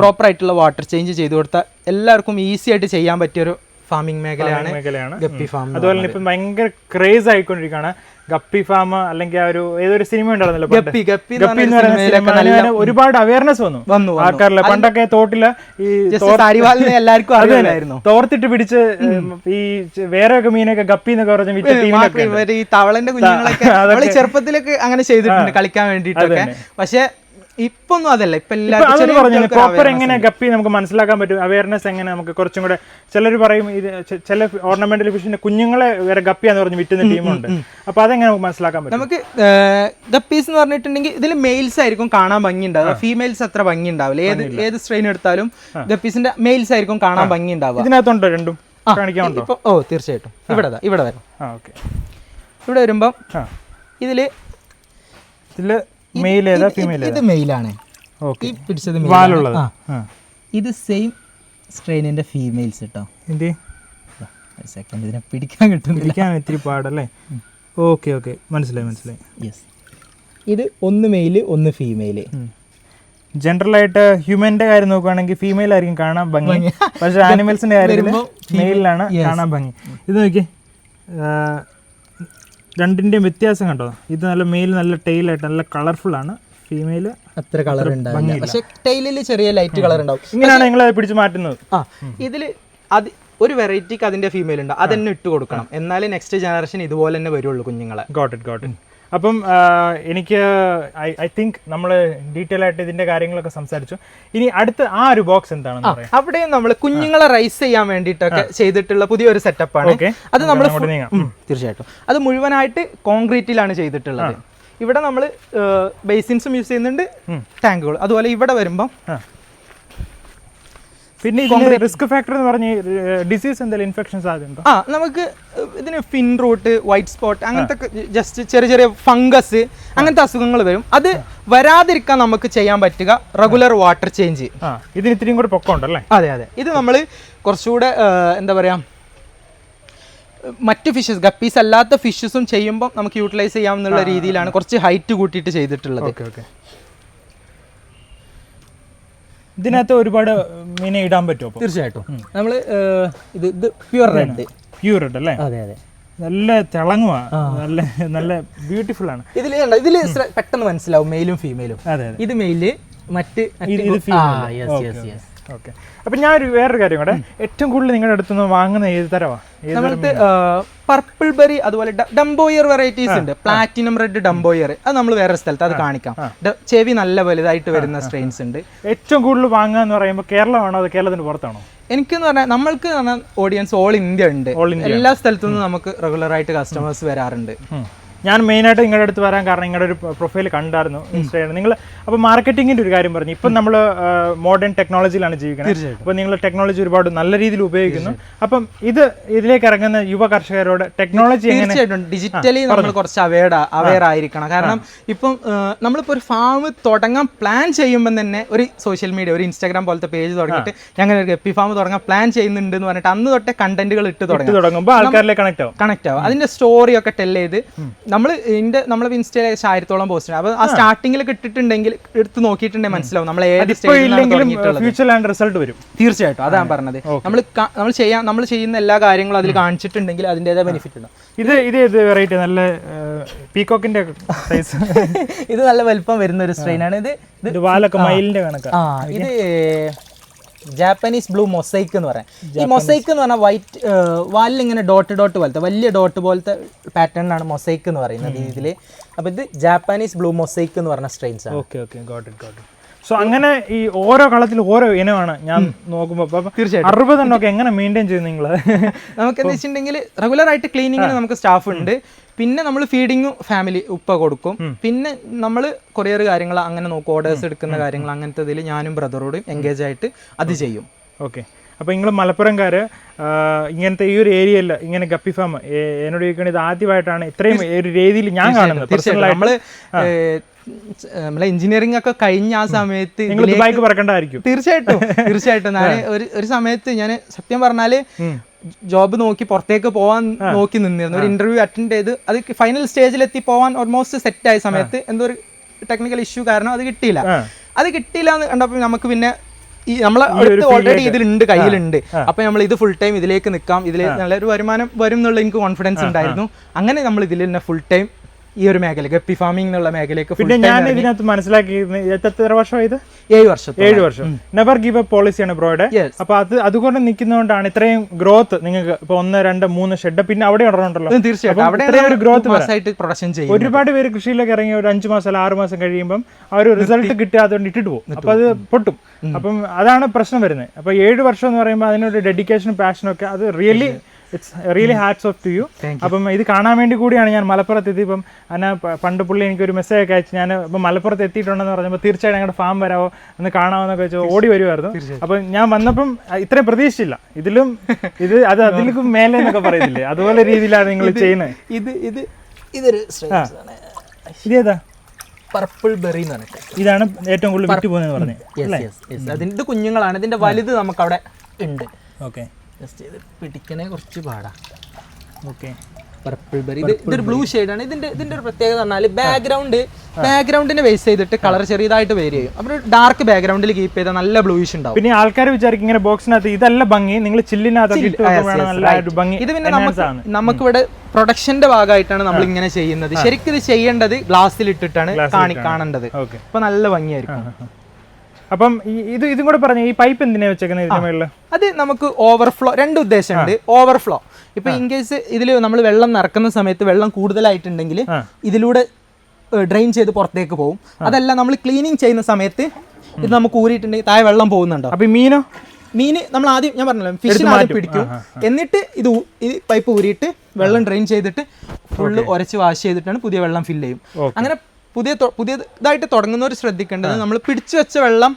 പ്രോപ്പർ ആയിട്ടുള്ള വാട്ടർ ചേഞ്ച് ചെയ്ത് കൊടുത്താൽ എല്ലാവർക്കും ഈസി ആയിട്ട് ചെയ്യാൻ പറ്റിയൊരു ഫാമിംഗ് മേഖലയാണ് മേഖലയാണ്. ഗപ്പി ഫാം അതുപോലെ തന്നെ ഇപ്പം ഭയങ്കര ക്രേസ് ആയിക്കൊണ്ടിരിക്കുകയാണ്. ഗപ്പി ഫാം അല്ലെങ്കിൽ ആ ഒരു ഏതൊരു സിനിമ ഉണ്ടായിരുന്നല്ലോ ഗപ്പി ഗപ്പി എന്ന് പറയുന്ന ഒരുപാട് അവയർനെസ് വന്നു. വന്നു ആൾക്കാരല്ലേ പണ്ടൊക്കെ തോട്ടിൽ ഈ എല്ലാവർക്കും അറിയാമായിരുന്നു. തോർത്തിട്ട് പിടിച്ച് ഈ വേറെ ഒക്കെ മീനൊക്കെ ഗപ്പി എന്നൊക്കെ പറഞ്ഞ. ഈ തവളന്റെ കുഞ്ഞുങ്ങളൊക്കെ ചെറുപ്പത്തിലൊക്കെ അങ്ങനെ ചെയ്തിട്ടുണ്ട് കളിക്കാൻ വേണ്ടിയിട്ടൊക്കെ. പക്ഷെ ഇപ്പൊന്നും അതല്ല ഇപ്പൊ പ്രോപ്പർ എങ്ങനെ ഗപ്പി നമുക്ക് മനസ്സിലാക്കാൻ പറ്റും? അവയർനെസ് എങ്ങനെ നമുക്ക് കുറച്ചും കൂടെ ചിലർ പറയും ഇത് ചില ഓർണമെന്റൽ ഫിഷിന്റെ കുഞ്ഞുങ്ങളെ വേറെ ഗപ്പിയാന്ന് പറഞ്ഞ് വിറ്റുന്ന ടീമുണ്ട്. അപ്പൊ അതെങ്ങനെ നമുക്ക് മനസ്സിലാക്കാൻ പറ്റും? നമുക്ക് ഗപ്പീസ് എന്ന് പറഞ്ഞിട്ടുണ്ടെങ്കിൽ ഇതിൽ മെയിൽസ് ആയിരിക്കും കാണാൻ ഭംഗി ഉണ്ടാവുക ഫീമെയിൽസ് അത്ര ഭംഗി ഉണ്ടാവില്ല ഏത് ഏത് സ്ട്രെയിൻ എടുത്താലും ഗപ്പീസിന്റെ മെയിൽസ് ആയിരിക്കും കാണാൻ ഭംഗി ഉണ്ടാവുക ഇതിനകത്തുണ്ടോ രണ്ടും? ഇപ്പൊ ഓ തീർച്ചയായിട്ടും. ഇവിടെ ഇവിടെ വരാം. ഇവിടെ വരുമ്പം ഇതിൽ ഇതിൽ മെയിൽ ഏതാ ഫീമെയിൽ ഇത് മെയിലാണ് ഓക്കെ ഈ പിടിച്ചത് വാലുള്ളത് ഇത് സെയിം സ്ട്രെയിനിന്റെ ഫീമെയിൽസ് കേട്ടോ എന്ത്? സെക്കൻഡ് ഇതിനെ പിടിക്കാൻ കിട്ടും പിടിക്കാൻ ഇത്തിരി പാടല്ലേ? ഓക്കെ ഓക്കെ മനസ്സിലായി മനസ്സിലായി. യെസ് ഇത് ഒന്ന് മെയിൽ ഒന്ന് ഫീമെയിൽ ജനറൽ ആയിട്ട് ഹ്യൂമന്റെ കാര്യം നോക്കുകയാണെങ്കിൽ ഫീമെയിൽ ആയിരിക്കും കാണാൻ ഭംഗി. പക്ഷെ ആനിമൽസിന്റെ കാര്യത്തിൽ മെയിലാണ് കാണാൻ ഭംഗി. ഇത് നോക്കിയേ. ആ, രണ്ടിന്റെയും വ്യത്യാസം കണ്ടോ? ഇത് നല്ല മെയിൽ നല്ല ടെയിലായിട്ട് നല്ല കളർഫുൾ ആണ്. ഫീമെയിൽ അത്ര കളർ ഉണ്ടാവില്ല. പക്ഷേ ടൈലിൽ ചെറിയ ലൈറ്റ് കളർ ഉണ്ടാവും. ഇങ്ങനെയാണ് നിങ്ങൾ പിടിച്ച് മാറ്റുന്നത്. ആ ഇതിൽ അത് ഒരു വെറൈറ്റിക്ക് അതിന്റെ ഫീമെയിൽ ഉണ്ട്. അതന്നെ ഇട്ട് കൊടുക്കണം. എന്നാലേ നെക്സ്റ്റ് ജനറേഷൻ ഇതുപോലെ തന്നെ വരുള്ളൂ കുഞ്ഞുങ്ങളെ. ഗോട്ട് ഇറ്റ് ഗോട്ട് ഇറ്റ് അപ്പം എനിക്ക് ഐ ഐ തിങ്ക് നമ്മൾ ഡീറ്റെയിൽ ആയിട്ട് ഇതിന്റെ കാര്യങ്ങളൊക്കെ സംസാരിച്ചു. ഇനി അടുത്ത ആ ഒരു ബോക്സ് എന്താണെന്ന് പറയാം. അവിടെയും നമ്മൾ കുഞ്ഞുങ്ങളെ റൈസ് ചെയ്യാൻ വേണ്ടിയിട്ടൊക്കെ ചെയ്തിട്ടുള്ള പുതിയൊരു സെറ്റപ്പാണ്. അത് നമ്മൾ തീർച്ചയായിട്ടും. അത് മുഴുവനായിട്ട് കോൺക്രീറ്റിലാണ് ചെയ്തിട്ടുള്ളത്. ഇവിടെ നമ്മൾ ബേസിൻസും യൂസ് ചെയ്യുന്നുണ്ട് ടാങ്കുകൾ അതുപോലെ ഇവിടെ വരുമ്പം. പിന്നെ ഇതിന്റെ റിസ്ക് ഫാക്ടർ എന്ന് പറഞ്ഞ ഡിസീസ് എന്തെങ്കിലും ഇൻഫെക്ഷൻ സാധ്യതയുണ്ടോ ആ നമുക്ക് ഇതിന് ഫിൻ റൂട്ട് വൈറ്റ് സ്പോട്ട് അങ്ങനത്തെ ജസ്റ്റ് ചെറിയ ചെറിയ ഫംഗസ് അങ്ങനത്തെ അസുഖങ്ങൾ വരും. അത് വരാതിരിക്കാൻ നമുക്ക് ചെയ്യാൻ പറ്റുക റെഗുലർ വാട്ടർ ചേഞ്ച് ഇതിന് ഇത്തിരിയും കൂടെ പൊക്കമുണ്ടല്ലേ അതെ അതെ. ഇത് നമ്മൾ കുറച്ചുകൂടെ എന്താ പറയാ മറ്റ് ഫിഷസ് ഗപ്പീസ് അല്ലാത്ത ഫിഷസും ചെയ്യുമ്പോൾ നമുക്ക് യൂട്ടിലൈസ് ചെയ്യാം എന്നുള്ള രീതിയിലാണ് കുറച്ച് ഹൈറ്റ് കൂട്ടിയിട്ട് ചെയ്തിട്ടുള്ളത്. Okay okay. ഇതിനകത്ത് ഒരുപാട് മീനെ ഇടാൻ പറ്റുമോ തീർച്ചയായിട്ടും. നമ്മൾ ഇത് ഇത് പ്യുവർ റെഡ് പ്യൂർ റെഡ് അല്ലേ? അതെ അതെ. നല്ല തിളങ്ങുവാ. നല്ല നല്ല ബ്യൂട്ടിഫുൾ ആണ്. ഇതിൽ ഇതിൽ പെട്ടെന്ന് മനസ്സിലാവും മെയിലും ഫീമെയിലും അതെ ഇത് മെയിൽ മറ്റ് ഓക്കെ. അപ്പൊ ഞാൻ ഒരു വേറൊരു കാര്യം കൂടെ. ഏറ്റവും കൂടുതൽ നിങ്ങളുടെ അടുത്ത് നിന്ന് വാങ്ങുന്ന ഏത് തരമാണ് നമ്മളത് പർപ്പിൾ ബെറി അതുപോലെ ഡംബോയർ വെറൈറ്റീസ് ഉണ്ട്. പ്ലാറ്റിനം റെഡ് ഡംബോയർ അത് നമ്മൾ വേറെ സ്ഥലത്ത് അത് കാണിക്കാം. ചെവി നല്ല വലുതായിട്ട് വരുന്ന സ്ട്രെയിൻസ് ഉണ്ട്. ഏറ്റവും കൂടുതൽ വാങ്ങുക എന്ന് പറയുമ്പോൾ കേരളമാണോ അത് കേരളത്തിന് പുറത്താണോ? എനിക്കെന്ന് പറഞ്ഞാൽ നമ്മൾക്ക് ഓഡിയൻസ് ഓൾ ഇന്ത്യ ഉണ്ട്. എല്ലാ സ്ഥലത്തു നിന്നും നമുക്ക് റെഗുലർ ആയിട്ട് കസ്റ്റമേഴ്സ് വരാറുണ്ട്. ഞാൻ മെയിനായിട്ട് നിങ്ങളുടെ അടുത്ത് വരാൻ കാരണം നിങ്ങളുടെ ഒരു പ്രൊഫൈൽ കണ്ടായിരുന്നു ഇൻസ്റ്റാഗ്രാം നിങ്ങൾ അപ്പോൾ മാർക്കറ്റിങ്ങിന്റെ ഒരു കാര്യം പറഞ്ഞു. ഇപ്പം നമ്മൾ മോഡേൺ ടെക്നോളജിയിലാണ് ജീവിക്കുന്നത്. അപ്പോൾ നിങ്ങൾ ടെക്നോളജി ഒരുപാട് നല്ല രീതിയിൽ ഉപയോഗിക്കുന്നു. അപ്പം ഇത് ഇതിലേക്ക് ഇറങ്ങുന്ന യുവ കർഷകരോട് ടെക്നോളജി തീർച്ചയായിട്ടും. ഡിജിറ്റലി നമ്മൾ കുറച്ച് അവയർഡ് അവയർ ആയിരിക്കണം. കാരണം ഇപ്പം നമ്മളിപ്പോൾ നമ്മളിപ്പോ ഒരു ഫാം തുടങ്ങാൻ പ്ലാൻ ചെയ്യുമ്പോൾ തന്നെ ഒരു സോഷ്യൽ മീഡിയ ഒരു ഇൻസ്റ്റാഗ്രാം പോലത്തെ പേജ് തുടങ്ങിയിട്ട് ഞങ്ങൾ ഒരു ഗപ്പി ഫാം തുടങ്ങാൻ പ്ലാൻ ചെയ്യുന്നുണ്ട് എന്ന് പറഞ്ഞിട്ട് അന്ന് തൊട്ടേ കണ്ടന്റുകൾ ഇട്ട് തുടങ്ങും ആൾക്കാരിലേക്ക് കണക്ട് ആവും. കണക്ട് ആവും. അതിന്റെ സ്റ്റോറി ഒക്കെ ടെൽ ചെയ്ത് നമ്മൾ ഇതിന്റെ നമ്മൾ ഇൻസ്റ്റയിൽ ഏകദേശം ആയിരത്തോളം പോസ്റ്റ് ഉണ്ട്. അപ്പൊ ആ സ്റ്റാർട്ടിങ്ങിൽ കിട്ടിട്ടുണ്ടെങ്കിൽ എടുത്ത് നോക്കിയിട്ടുണ്ടെങ്കിൽ മനസ്സിലാവും നമ്മൾ ഏത് സ്റ്റേജിലാണ് റിസൾട്ട് വരും. തീർച്ചയായിട്ടും. അതാണ് പറഞ്ഞത്. നമ്മൾ നമ്മൾ ചെയ്യാൻ നമ്മൾ ചെയ്യുന്ന എല്ലാ കാര്യങ്ങളും അതിൽ കാണിച്ചിട്ടുണ്ടെങ്കിൽ അതിന്റെതായ ബെനിഫിറ്റ് ഉണ്ടാവും ഇത് ഇത് ഏത് വെറൈറ്റി നല്ല പീകോക്കിന്റെ സൈസ് ഇത് നല്ല വലിപ്പം വരുന്ന ഒരു സ്ട്രെയിൻ ആണ്. ഇത് ഇത് ഇത് വാലൊക്കെ മയിലിന്റെ കണക്കാ. ആ ഇത് ജാപ്പനീസ് ബ്ലൂ മൊസൈക്ക് എന്ന് പറയാം. ഈ മൊസൈക്ക് എന്ന് പറഞ്ഞാൽ വൈറ്റ് വാലിൽ ഇങ്ങനെ ഡോട്ട് ഡോട്ട് പോലത്തെ വലിയ ഡോട്ട് പോലത്തെ പാറ്റേണിലാണ് മൊസൈക്ക് എന്ന് പറയുന്നത് ഇതിൽ അപ്പോൾ ഇത് ജാപ്പനീസ് ബ്ലൂ മൊസൈക്ക് എന്ന് പറഞ്ഞ സ്ട്രെയിൻസ് ആണ്. Okay okay got it got so അങ്ങനെ ഈ ഓരോ കളത്തിൽ ഓരോ ഇനമാണ് ഞാൻ നോക്കുമ്പോൾ തീർച്ചയായിട്ടും. അറുപതെണ്ണമൊക്കെ എങ്ങനെ മെയിന്റെയിൻ ചെയ്യും നിങ്ങൾ നമുക്ക് എന്താ വെച്ചിട്ടുണ്ടെങ്കിൽ റെഗുലർ ആയിട്ട് ക്ലീനിങ്ങിന് നമുക്ക് സ്റ്റാഫ് ഉണ്ട്. പിന്നെ നമ്മൾ ഫീഡിങ് ഫാമിലി ഉപ്പ കൊടുക്കും. പിന്നെ നമ്മൾ കൊറിയർ കാര്യങ്ങൾ അങ്ങനെ നോക്കും ഓർഡേഴ്സ് എടുക്കുന്ന കാര്യങ്ങൾ അങ്ങനത്തെ ഇതിൽ ഞാനും ബ്രദറോടും എൻഗേജ് ആയിട്ട് അത് ചെയ്യും. ഓക്കെ. അപ്പോൾ നിങ്ങൾ മലപ്പുറംകാർ ഇങ്ങനത്തെ ഈ ഒരു ഏരിയയിൽ ഇങ്ങനെ ഗപ്പി ഫാം എന്നോട് ചോദിക്കുന്നത് ഇത് ആദ്യമായിട്ടാണ് ഇത്രയും ഒരു രീതിയിൽ ഞാൻ കാണുന്നത് നമ്മൾ നമ്മൾ നമ്മളെ എഞ്ചിനീയറിംഗ് ഒക്കെ കഴിഞ്ഞ ആ സമയത്ത് നിങ്ങൾ ദുബായിക്ക് പറക്കണ്ടായിരിക്കും തീർച്ചയായിട്ടും തീർച്ചയായിട്ടും. ഞാൻ ഒരു ഒരു സമയത്ത് ഞാൻ സത്യം പറഞ്ഞാൽ ജോബ് നോക്കി പുറത്തേക്ക് പോവാൻ നോക്കി നിന്നിരുന്നു. ഒരു ഇന്റർവ്യൂ അറ്റൻഡ് ചെയ്ത് അത് ഫൈനൽ സ്റ്റേജിൽ എത്തി പോവാൻ ഓൾമോസ്റ്റ് സെറ്റ് ആയ സമയത്ത് എന്തോ ഒരു ടെക്നിക്കൽ ഇഷ്യൂ കാരണം അത് കിട്ടിയില്ല. അത് കിട്ടിയില്ല എന്ന് കണ്ടപ്പോൾ നമുക്ക് പിന്നെ ഈ നമ്മളെ അടുത്ത് ഓൾറെഡി ഇതിലുണ്ട് കയ്യിലുണ്ട്. അപ്പൊ നമ്മൾ ഇത് ഫുൾ ടൈം ഇതിലേക്ക് നിൽക്കാം. ഇതിൽ നല്ലൊരു വരുമാനം വരും എന്നുള്ള എനിക്ക് കോൺഫിഡൻസ് ഉണ്ടായിരുന്നു. അങ്ങനെ നമ്മൾ ഇതിൽ തന്നെ ഫുൾ ടൈം ഈ ഒരു മേഖല ഗപ്പി ഫാമിംഗ് എന്നുള്ള മേഖലയ്ക്ക് പിന്നെ ഞാൻ. ഇതിനകത്ത് മനസ്സിലാക്കി എത്ര വർഷമായി ഇത്? ഏഴ് വർഷം ഏഴ് വർഷം. നെവർ ഗീവ് എ പോളിസിയാണ് ബ്രോയുടെ. അപ്പൊ അത് അതുകൊണ്ട് നിൽക്കുന്നതുകൊണ്ടാണ് ഇത്രയും ഗ്രോത്ത് നിങ്ങൾക്ക് ഇപ്പൊ ഒന്ന് രണ്ട് മൂന്ന് ഷെഡ് പിന്നെ അവിടെ ഉണ്ടല്ലോ തീർച്ചയായിട്ടും. അവിടെ ഒരു ഗ്രോത്ത് മാസമായിട്ട് പ്രൊഡക്ഷൻ ചെയ്യും ഒരുപാട് പേര് കൃഷിയിലേക്ക് ഇറങ്ങി ഒരു അഞ്ചു മാസം അല്ല ആറ് മാസം കഴിയുമ്പം ആ ഒരു റിസൾട്ട് അതുകൊണ്ട് ഇട്ടിട്ട് പോകും. അപ്പൊ അത് പൊട്ടും. അപ്പം അതാണ് പ്രശ്നം വരുന്നത്. അപ്പൊ ഏഴ് വർഷം എന്ന് പറയുമ്പോൾ അതിനൊരു ഡെഡിക്കേഷനും പാഷനും ഒക്കെ അത് really it's really hats off to you അപ്പം ഇത് കാണാൻ വേണ്ടി കൂടിയാണ് ഞാൻ മലപ്പുറത്ത് എത്തി. ഇപ്പം അന്ന പണ്ട് പുള്ളി എനിക്ക് ഒരു മെസ്സേജ് ഒക്കെ അയച്ചു ഞാൻ ഇപ്പം മലപ്പുറത്ത് എത്തിയിട്ടുണ്ടെന്ന് പറഞ്ഞപ്പോൾ തീർച്ചയായിട്ടും ഞങ്ങളുടെ ഫാം വരാമോ എന്ന് കാണാമെന്നൊക്കെ വെച്ച് ഓടി വരുമായിരുന്നു. അപ്പം ഞാൻ വന്നപ്പം ഇത്രയും പ്രതീക്ഷിച്ചില്ല. ഇതിലും ഇത് അത് അതിലും മേലെ എന്നൊക്കെ പറയുന്നില്ലേ അതുപോലെ രീതിയിലാണ് നിങ്ങൾ ചെയ്യുന്നത്. ഇത് ഇത് ഇതൊരു ഇതേതാ പർപ്പിൾ ബെറി എന്ന് പറഞ്ഞിട്ട്. ഇതാണ് ഏറ്റവും കൂടുതൽ വിറ്റ് പോകുന്നത് പറഞ്ഞത് ഇത് കുഞ്ഞുങ്ങളാണ്. ഇതിന്റെ വലുത് നമുക്ക് അവിടെ ഉണ്ട്. ഓക്കെ ജസ്റ്റ് ഇത് പിടിക്കണേ കുറച്ച് പാടാ. ഓക്കെ പർപ്പിൾ ബെറി ഇത് ഇതൊരു ബ്ലൂ ആണ്. ഇതിന്റെ ഇതിന്റെ ഒരു പ്രത്യേകത പറഞ്ഞാൽ ബാക്ക്ഗ്രൗണ്ട് ബാക്ക്ഗ്രൗണ്ടിനെ ബേസ് ചെയ്തിട്ട് കളർ ചെറിയതായിട്ട് വേരി ചെയ്യും. അപ്പോൾ ഡാർക്ക് ബാക്ക്ഗ്രൗണ്ടിൽ കീപ്പ് ചെയ്താൽ നല്ല ബ്ലൂയിഷ് ഉണ്ടാവും. പിന്നെ ആൾക്കാർ വിചാരിക്കും ഇങ്ങനെ ബോക്സിനകത്ത് ഇതല്ല ഭംഗി നിങ്ങൾ ചില്ലിനകത്ത് ഭംഗി ഇത് പിന്നെ നമുക്ക് ഇവിടെ നമുക്കിവിടെ പ്രൊഡക്ഷന്റെ ഭാഗമായിട്ടാണ് നമ്മൾ ഇങ്ങനെ ചെയ്യുന്നത്. ശരിക്കും ഇത് ചെയ്യേണ്ടത് ഗ്ലാസ്സിൽ ഇട്ടിട്ടാണ് കാണി കാണേണ്ടത്. അപ്പൊ നല്ല ഭംഗിയായിരിക്കും. അപ്പം ഇത് ഇതും കൂടെ പറഞ്ഞു ഈ പൈപ്പ് എന്തിനാ വെച്ചേക്കുന്നത് അത് നമുക്ക് ഓവർഫ്ലോ രണ്ട് ഉദ്ദേശമുണ്ട്. ഓവർഫ്ലോ ഇപ്പൊ ഇൻ കേസ് ഇതിൽ നമ്മൾ വെള്ളം നിറക്കുന്ന സമയത്ത് വെള്ളം കൂടുതലായിട്ടുണ്ടെങ്കിൽ. ഇതിലൂടെ ഡ്രെയിൻ ചെയ്ത് പുറത്തേക്ക് പോകും അതല്ല നമ്മൾ ക്ലീനിങ് ചെയ്യുന്ന സമയത്ത് ഇത് നമുക്ക് ഊരിയിട്ടുണ്ടെങ്കിൽ താഴെ വെള്ളം പോകുന്നുണ്ടോ? അപ്പൊ മീനോ? മീന് നമ്മൾ ആദ്യം ഞാൻ പറഞ്ഞല്ലോ ഫിഷ് ആദ്യം പിടിക്കും. എന്നിട്ട് ഇത് ഈ പൈപ്പ് ഊരിയിട്ട് വെള്ളം ഡ്രെയിൻ ചെയ്തിട്ട് ഫുള്ള് ഉരച്ച് വാഷ് ചെയ്തിട്ടാണ് പുതിയ വെള്ളം ഫില്ല് ചെയ്യും. അങ്ങനെ പുതിയ പുതിയതായിട്ട് തുടങ്ങുന്നവർ ശ്രദ്ധിക്കേണ്ടത് നമ്മൾ പിടിച്ചു വെച്ച വെള്ളം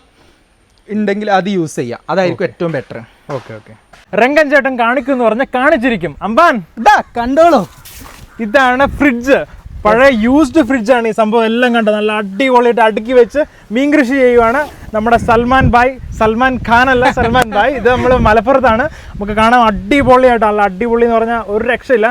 ഉണ്ടെങ്കിൽ അത് യൂസ് ചെയ്യാം. അതായിരിക്കും ഏറ്റവും ബെറ്റർ ഓക്കെ ഓക്കെ രംഗൻ ചേട്ടൻ കാണിക്കുമെന്ന് പറഞ്ഞാൽ കാണിച്ചിരിക്കും. അമ്പാൻ. ഇതാ കണ്ടോളൂ. ഇതാണ് ഫ്രിഡ്ജ് പഴയ യൂസ്ഡ് ഫ്രിഡ്ജാണ് ഈ സംഭവം എല്ലാം കണ്ടത്. നല്ല അടിപൊളിയായിട്ട് അടുക്കി വെച്ച് മീൻ കൃഷി ചെയ്യുവാണ് നമ്മുടെ സൽമാൻ ഭായ്. സൽമാൻ ഖാൻ അല്ല സൽമാൻ ഭായ്. ഇത് നമ്മൾ മലപ്പുറത്താണ്. നമുക്ക് കാണാം അടിപൊളിയായിട്ട് നല്ല അടിപൊളി എന്ന് പറഞ്ഞാൽ ഒരു രക്ഷയില്ല.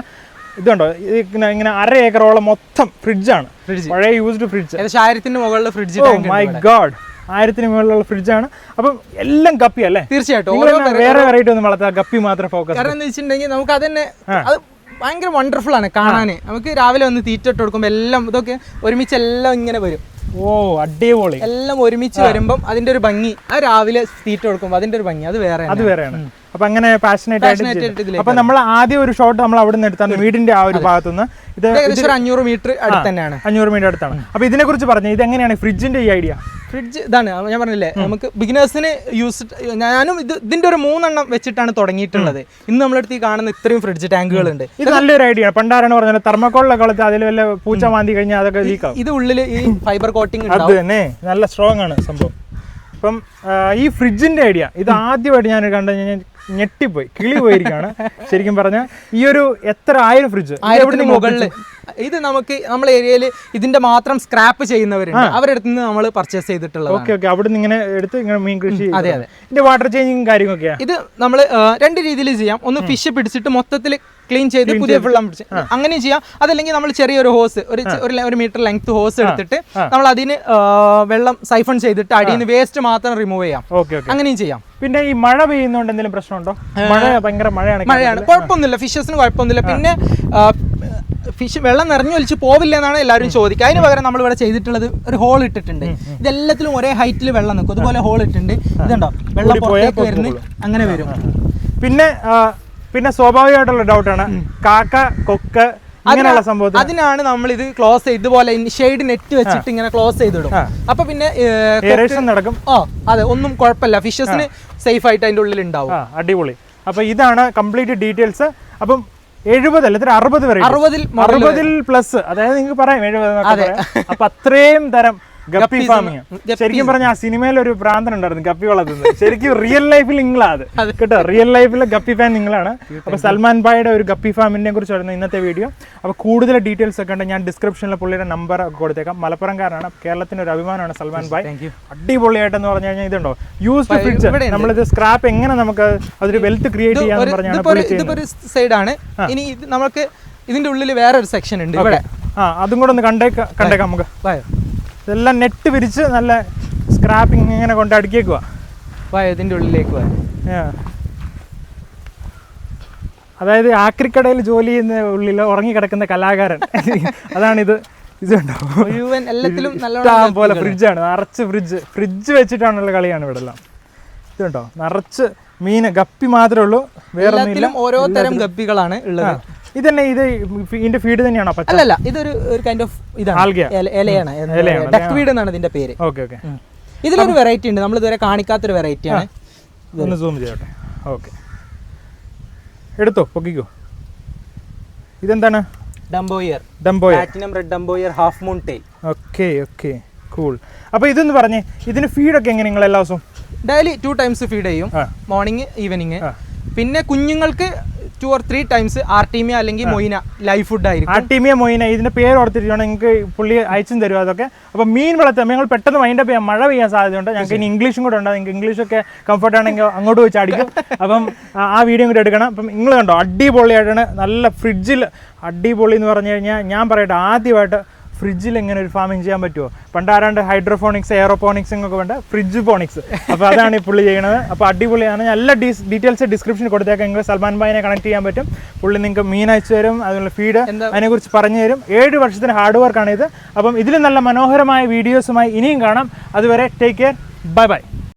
ഇതുണ്ടോ? ഇത് ഇങ്ങനെ ഇങ്ങനെ അര ഏക്കറോളം മൊത്തം ഫ്രിഡ്ജാണ് ഫ്രിഡ്ജ് പഴയ യൂസ്ഡ് ഫ്രിഡ്ജ് ഏകദേശം ആയിരത്തിന് ഫ്രിഡ്ജ് ഓ മൈ ഗോഡ് ആയിരത്തിന് മുകളിലുള്ള ഫ്രിഡ്ജാണ് അപ്പം എല്ലാം കപ്പി അല്ലേ? തീർച്ചയായിട്ടും. വേറെ വെറൈറ്റി ഒന്നും വളർത്താ കപ്പി മാത്രം ഫോക്കസ് കാരണം എന്ന് വെച്ചിട്ടുണ്ടെങ്കിൽ നമുക്ക് അത് തന്നെ അത് ഭയങ്കര വണ്ടർഫുൾ ആണ് കാണാൻ നമുക്ക് രാവിലെ വന്ന് തീറ്റ ഇട്ട് കൊടുക്കുമ്പോൾ എല്ലാം ഇതൊക്കെ ഒരുമിച്ച് എല്ലാം ഇങ്ങനെ വരും. ഓ അടിപൊളി. എല്ലാം ഒരുമിച്ച് വരുമ്പം അതിന്റെ ഒരു ഭംഗി. ആ രാവിലെ തീറ്റ കൊടുക്കുമ്പോൾ അതിന്റെ ഒരു ഭംഗി. അത് വേറെ അത് വേറെയാണ്. അപ്പൊ അങ്ങനെ പാഷനേറ്റ് ആയിട്ട് അപ്പൊ നമ്മൾ ആദ്യം ഒരു ഷോട്ട് നമ്മൾ അവിടെ നിന്ന് എടുത്താണ് വീടിന്റെ ആ ഒരു ഭാഗത്തുനിന്ന്. ഇത് ഏകദേശം അഞ്ഞൂറ് മീറ്റർ അടുത്ത് തന്നെയാണ്. അഞ്ഞൂറ് മീറ്റർ അടുത്താണ്. അപ്പൊ ഇതിനെ കുറിച്ച് പറഞ്ഞു? ഇത് എങ്ങനെയാണ് ഫ്രിഡ്ജിന്റെ ഈ ഐഡിയ ഫ്രിഡ്ജ് ഇതാണ് ഞാൻ പറഞ്ഞില്ലേ നമുക്ക് ബിഗിനേഴ്സിന് യൂസ് ഞാനും ഇത് ഇതിന്റെ ഒരു മൂന്നെണ്ണം വെച്ചിട്ടാണ് തുടങ്ങിയിട്ടുള്ളത്. ഇന്ന് നമ്മളടുത്ത് ഈ കാണുന്ന ഇത്രയും ഫ്രിഡ്ജ് ടാങ്കുകൾ ഉണ്ട് ഇത് നല്ലൊരു ഐഡിയ ആണ്. പണ്ടാരാണ് പറഞ്ഞത് തെർമക്കോളിലെ കളത്ത് അതിൽ വല്ല പൂച്ച മാന്തി കഴിഞ്ഞാൽ അതൊക്കെ ഇത് ഉള്ളിൽ ഈ ഫൈബർ കോട്ടിംഗ് അത് തന്നെ. നല്ല സ്ട്രോങ് ആണ് സംഭവം. അപ്പം ഈ ഫ്രിഡ്ജിന്റെ ഐഡിയ ഇത് ആദ്യമായിട്ട് ഞാൻ കണ്ടു കഴിഞ്ഞാൽ ഞെട്ടിപ്പോയി കിളി പോയിരിക്കാണ് ശരിക്കും പറഞ്ഞാൽ ഈ ഒരു എത്ര ആയിരം ഫ്രിഡ്ജ് മുകളിൽ ഇത് നമുക്ക് നമ്മളെ ഏരിയയിൽ ഇതിന്റെ മാത്രം സ്ക്രാപ്പ് ചെയ്യുന്നവരുണ്ട്. അവരുടെ അടുത്ത് നിന്ന് നമ്മൾ പർച്ചേസ് ചെയ്തിട്ടുള്ളത് ഓക്കെ ഓക്കെ. അവിടെ നിന്ന് ഇങ്ങനെ എടുത്ത് ഇങ്ങനെ മീൻ കൃഷി അതെ, അതെ. ഇതിന്റെ വാട്ടർ ചേഞ്ചിങ് കാര്യങ്ങളൊക്കെയാ? ഇത് നമ്മൾ രണ്ട് രീതിയിൽ ചെയ്യാം. ഒന്ന് ഫിഷ് പിടിച്ചിട്ട് മൊത്തത്തിൽ ക്ലീൻ ചെയ്ത് പുതിയ വെള്ളം പിടിച്ച്. അങ്ങനെയും ചെയ്യാം. അതല്ലെങ്കിൽ നമ്മൾ ചെറിയൊരു ഹോസ് ഒരു ഒരു മീറ്റർ ലെങ്ത് ഹോസ് എടുത്തിട്ട് നമ്മൾ അതിന് വെള്ളം സൈഫൺ ചെയ്തിട്ട് അടിയിൽ നിന്ന് വേസ്റ്റ് മാത്രം റിമൂവ് ചെയ്യാം. അങ്ങനെയും ചെയ്യാം. പിന്നെ ഈ മഴ പെയ്യുന്നോണ്ട് എന്തെങ്കിലും പ്രശ്നമുണ്ടോ? മഴ ഭയങ്കര മഴയാണ് മഴയാണ്. കുഴപ്പമൊന്നുമില്ല. ഫിഷസിന് കുഴപ്പമൊന്നുമില്ല. പിന്നെ ഫിഷ് വെള്ളം നിറഞ്ഞു നിറഞ്ഞൊലിച്ച് പോവില്ല എന്നാണ് എല്ലാവരും ചോദിക്കുക. അതിന് പകരം നമ്മൾ ഇവിടെ ചെയ്തിട്ടുള്ളത് ഒരു ഹോൾ ഇട്ടിട്ടുണ്ട്. ഇതെല്ലാത്തിലും ഒരേ ഹൈറ്റിൽ വെള്ളം നിൽക്കും. അതുപോലെ ഹോൾ ഇട്ടിട്ടുണ്ട്. ഇതുണ്ടോ? വെള്ളം പുറത്തേക്ക് വരുന്നു അങ്ങനെ വരും. പിന്നെ പിന്നെ സ്വാഭാവികമായിട്ടുള്ള ഡൗട്ടാണ് കാക്ക കൊക്ക അതിനാണ് നമ്മൾ ഇത് ക്ലോസ് ചെയ്ത് ഇതുപോലെ ഷെയ്ഡ് നെറ്റ് വെച്ചിട്ട് ഇങ്ങനെ ക്ലോസ് ചെയ്തിടും. അപ്പൊ പിന്നെ നടക്കും. ഓ അതെ ഒന്നും കുഴപ്പമില്ല. ഫിഷസിന് സേഫ് ആയിട്ട് അതിന്റെ ഉള്ളിൽ ഉണ്ടാവും. അടിപൊളി. അപ്പൊ ഇതാണ് കംപ്ലീറ്റ് ഡീറ്റെയിൽസ് അപ്പം എഴുപത് അല്ല? അറുപത് വരെ അറുപതിൽ അറുപതിൽ പ്ലസ് അതായത് നിങ്ങൾക്ക് പറയാം എഴുപത് അപ്പൊ അത്രയും തരം ഗപ്പി ഫാമിങ് ശരിക്കും പറഞ്ഞ ആ സിനിമയിൽ ഒരു പ്രാന്തൻ ഉണ്ടായിരുന്നു ഗപ്പി വളർത്തുന്നത്. ശരിക്കും റിയൽ ലൈഫിൽ നിങ്ങളാ അത്. കേട്ടോ റിയൽ ലൈഫിൽ ഗപ്പി ഫാൻ നിങ്ങളാണ്. അപ്പൊ സൽമാൻ ഭായിയുടെ ഒരു ഗപ്പി ഫാമിനെ കുറിച്ചായിരുന്നു ഇന്നത്തെ വീഡിയോ അപ്പൊ കൂടുതൽ ഡീറ്റെയിൽസ് ഒക്കെ ഉണ്ട്. ഞാൻ ഡിസ്ക്രിപ്ഷനിൽ പുള്ളിയുടെ നമ്പർ കൊടുത്തേക്കാം. മലപ്പുറംകാരനാണ് കേരളത്തിന്റെ ഒരു അഭിമാനമാണ് സൽമാൻ ഭായ്. അടിപൊളിയായിട്ടെന്ന് പറഞ്ഞു കഴിഞ്ഞാൽ ഇതുണ്ടോ? യൂസ് ടു ഇവിടെയുണ്ട്. നമ്മളിത് സ്ക്രാപ്പ് എങ്ങനെ നമുക്ക് അതൊരു വെൽത്ത് ക്രിയേറ്റ് ചെയ്യാന്ന് പറഞ്ഞാണ് സൈഡാണ് ഇനി നമുക്ക് ഇതിന്റെ ഉള്ളിൽ വേറെ ഒരു സെക്ഷൻ ഉണ്ട് ഇവിടെ. ആ അതും കൂടെ ഒന്ന് കണ്ടേക്ക കണ്ടേക്കാം നമുക്ക്. ഇതെല്ലാം നെറ്റ് വിരിച്ച് നല്ല സ്ക്രാപ്പിംഗ് ഇങ്ങനെ കൊണ്ട് അടുക്കിയേക്കുക വായോ ഇതിന്റെ ഉള്ളിലേക്ക് വായോ. അതായത് ആക്രിക്കടയിൽ ജോലി ചെയ്യുന്ന ഉള്ളിൽ ഉറങ്ങിക്കിടക്കുന്ന കലാകാരൻ. അതാണിത്. ഇതുണ്ടോ മുഴുവൻ എല്ലാത്തിലും പോലെ ഫ്രിഡ്ജാണ്. നിറച്ച് ഫ്രിഡ്ജ്. ഫ്രിഡ്ജ് വെച്ചിട്ടാണുള്ള കളിയാണ് ഇവിടെ എല്ലാം ഇതുണ്ടോ നിറച്ച് മീൻ ഗപ്പി മാത്രമേ ഉള്ളൂ. വേറെ ഓരോ തരം ഗപ്പികളാണ് ഉള്ളത്. ഇത് ഇതിന്റെ ഫീഡ് തന്നെയാണോ പച്ച? അല്ലല്ല ഇതൊരു ഒരു കൈൻഡ് ഓഫ് ഇതാണ്. ഇലയാണ്. എന്നാണ് ഇതിന്റെ പേര്. Okay okay. ഉം. ഇതിലൊരു വെറൈറ്റി ഉണ്ട്. നമ്മൾ ഇതുവരെ കാണിക്കാത്തൊരു വെറൈറ്റി ആണ്. ഒന്ന് സൂം ചെയ്യട്ടെ. ഓക്കെ. എടുത്തോ പൊക്കിക്കോ. ഇതെന്താണ്? Dumbo ear dumbo ear platinum red dumbo ear half moon ടേ ഓക്കെ ഓക്കെ. കൂൾ അപ്പോൾ ഇതെന്ന് പറഞ്ഞേ ഇതിന് ഫീഡൊക്കെ എങ്ങനെ നിങ്ങൾ എല്ലാ ദിവസവും? ഡെയിലി ടു ടൈംസ് ഫീഡ് ചെയ്യും. മോർണിംഗ് ഈവനിങ് പിന്നെ കുഞ്ഞുങ്ങൾക്ക് two or three times artemia അല്ലെങ്കിൽ മൊയിന ലൈഫ് ഫുഡ് ആയിരിക്കും. ആർട്ടീമിയ മൊയിന ഇതിന്റെ പേര് ഓർത്തിരിക്കുകയാണ് നിങ്ങൾക്ക് പുള്ളി അയച്ചും തരും അതൊക്കെ. അപ്പോൾ മീൻ വളർത്തുക ഞങ്ങൾ പെട്ടെന്ന് വൈൻഡപ്പ് ചെയ്യാം. മഴ പെയ്യാൻ സാധ്യതയുണ്ട്. ഞങ്ങൾക്ക് ഇനി ഇംഗ്ലീഷും കൂടെ ഉണ്ട്. നിങ്ങൾക്ക് ഇംഗ്ലീഷൊക്കെ കംഫർട്ട് ആണെങ്കിൽ അങ്ങോട്ട് പോയി ചാടിക്കും. അപ്പം ആ- ആ വീഡിയോ കൂടെ എടുക്കണം. അപ്പം നിങ്ങൾ കണ്ടോ അടിപൊളിയായിട്ടാണ് നല്ല ഫ്രിഡ്ജിൽ അടിപൊളി എന്ന് പറഞ്ഞു കഴിഞ്ഞാൽ ഞാൻ പറയട്ടെ ആദ്യമായിട്ട് ഫ്രിഡ്ജിൽ എങ്ങനെ ഒരു ഫാമിംഗ് ചെയ്യാൻ പറ്റുമോ പണ്ട് ആരാണ്ട് ഹൈഡ്രോഫോണിക്സ് എയറോപോണിക്സ് ഒക്കെ വേണ്ട ഫ്രിഡ്ജ് പോണിക്സ് അപ്പോൾ അതാണ് ഈ പുള്ളി ചെയ്യണത്. അപ്പോൾ അടിപൊളിയാണ്. നല്ല ഡീ ഡീറ്റെയിൽസ് ഡിസ്ക്രിപ്ഷൻ കൊടുത്തേക്കാം. നിങ്ങൾക്ക് സൽമാൻ ഭായിനെ കണക്ട് ചെയ്യാൻ പറ്റും. പുള്ളി നിങ്ങൾക്ക് മീൻ അയച്ചു തരും. അതിനുള്ള ഫീഡ് അതിനെക്കുറിച്ച് പറഞ്ഞു തരും. ഏഴ് വർഷത്തിന് ഹാർഡ് വർക്കാണ് ഇത്. അപ്പം ഇതിൽ നല്ല മനോഹരമായ വീഡിയോസുമായി ഇനിയും കാണാം. അതുവരെ ടേക്ക് കെയർ ബൈ ബൈ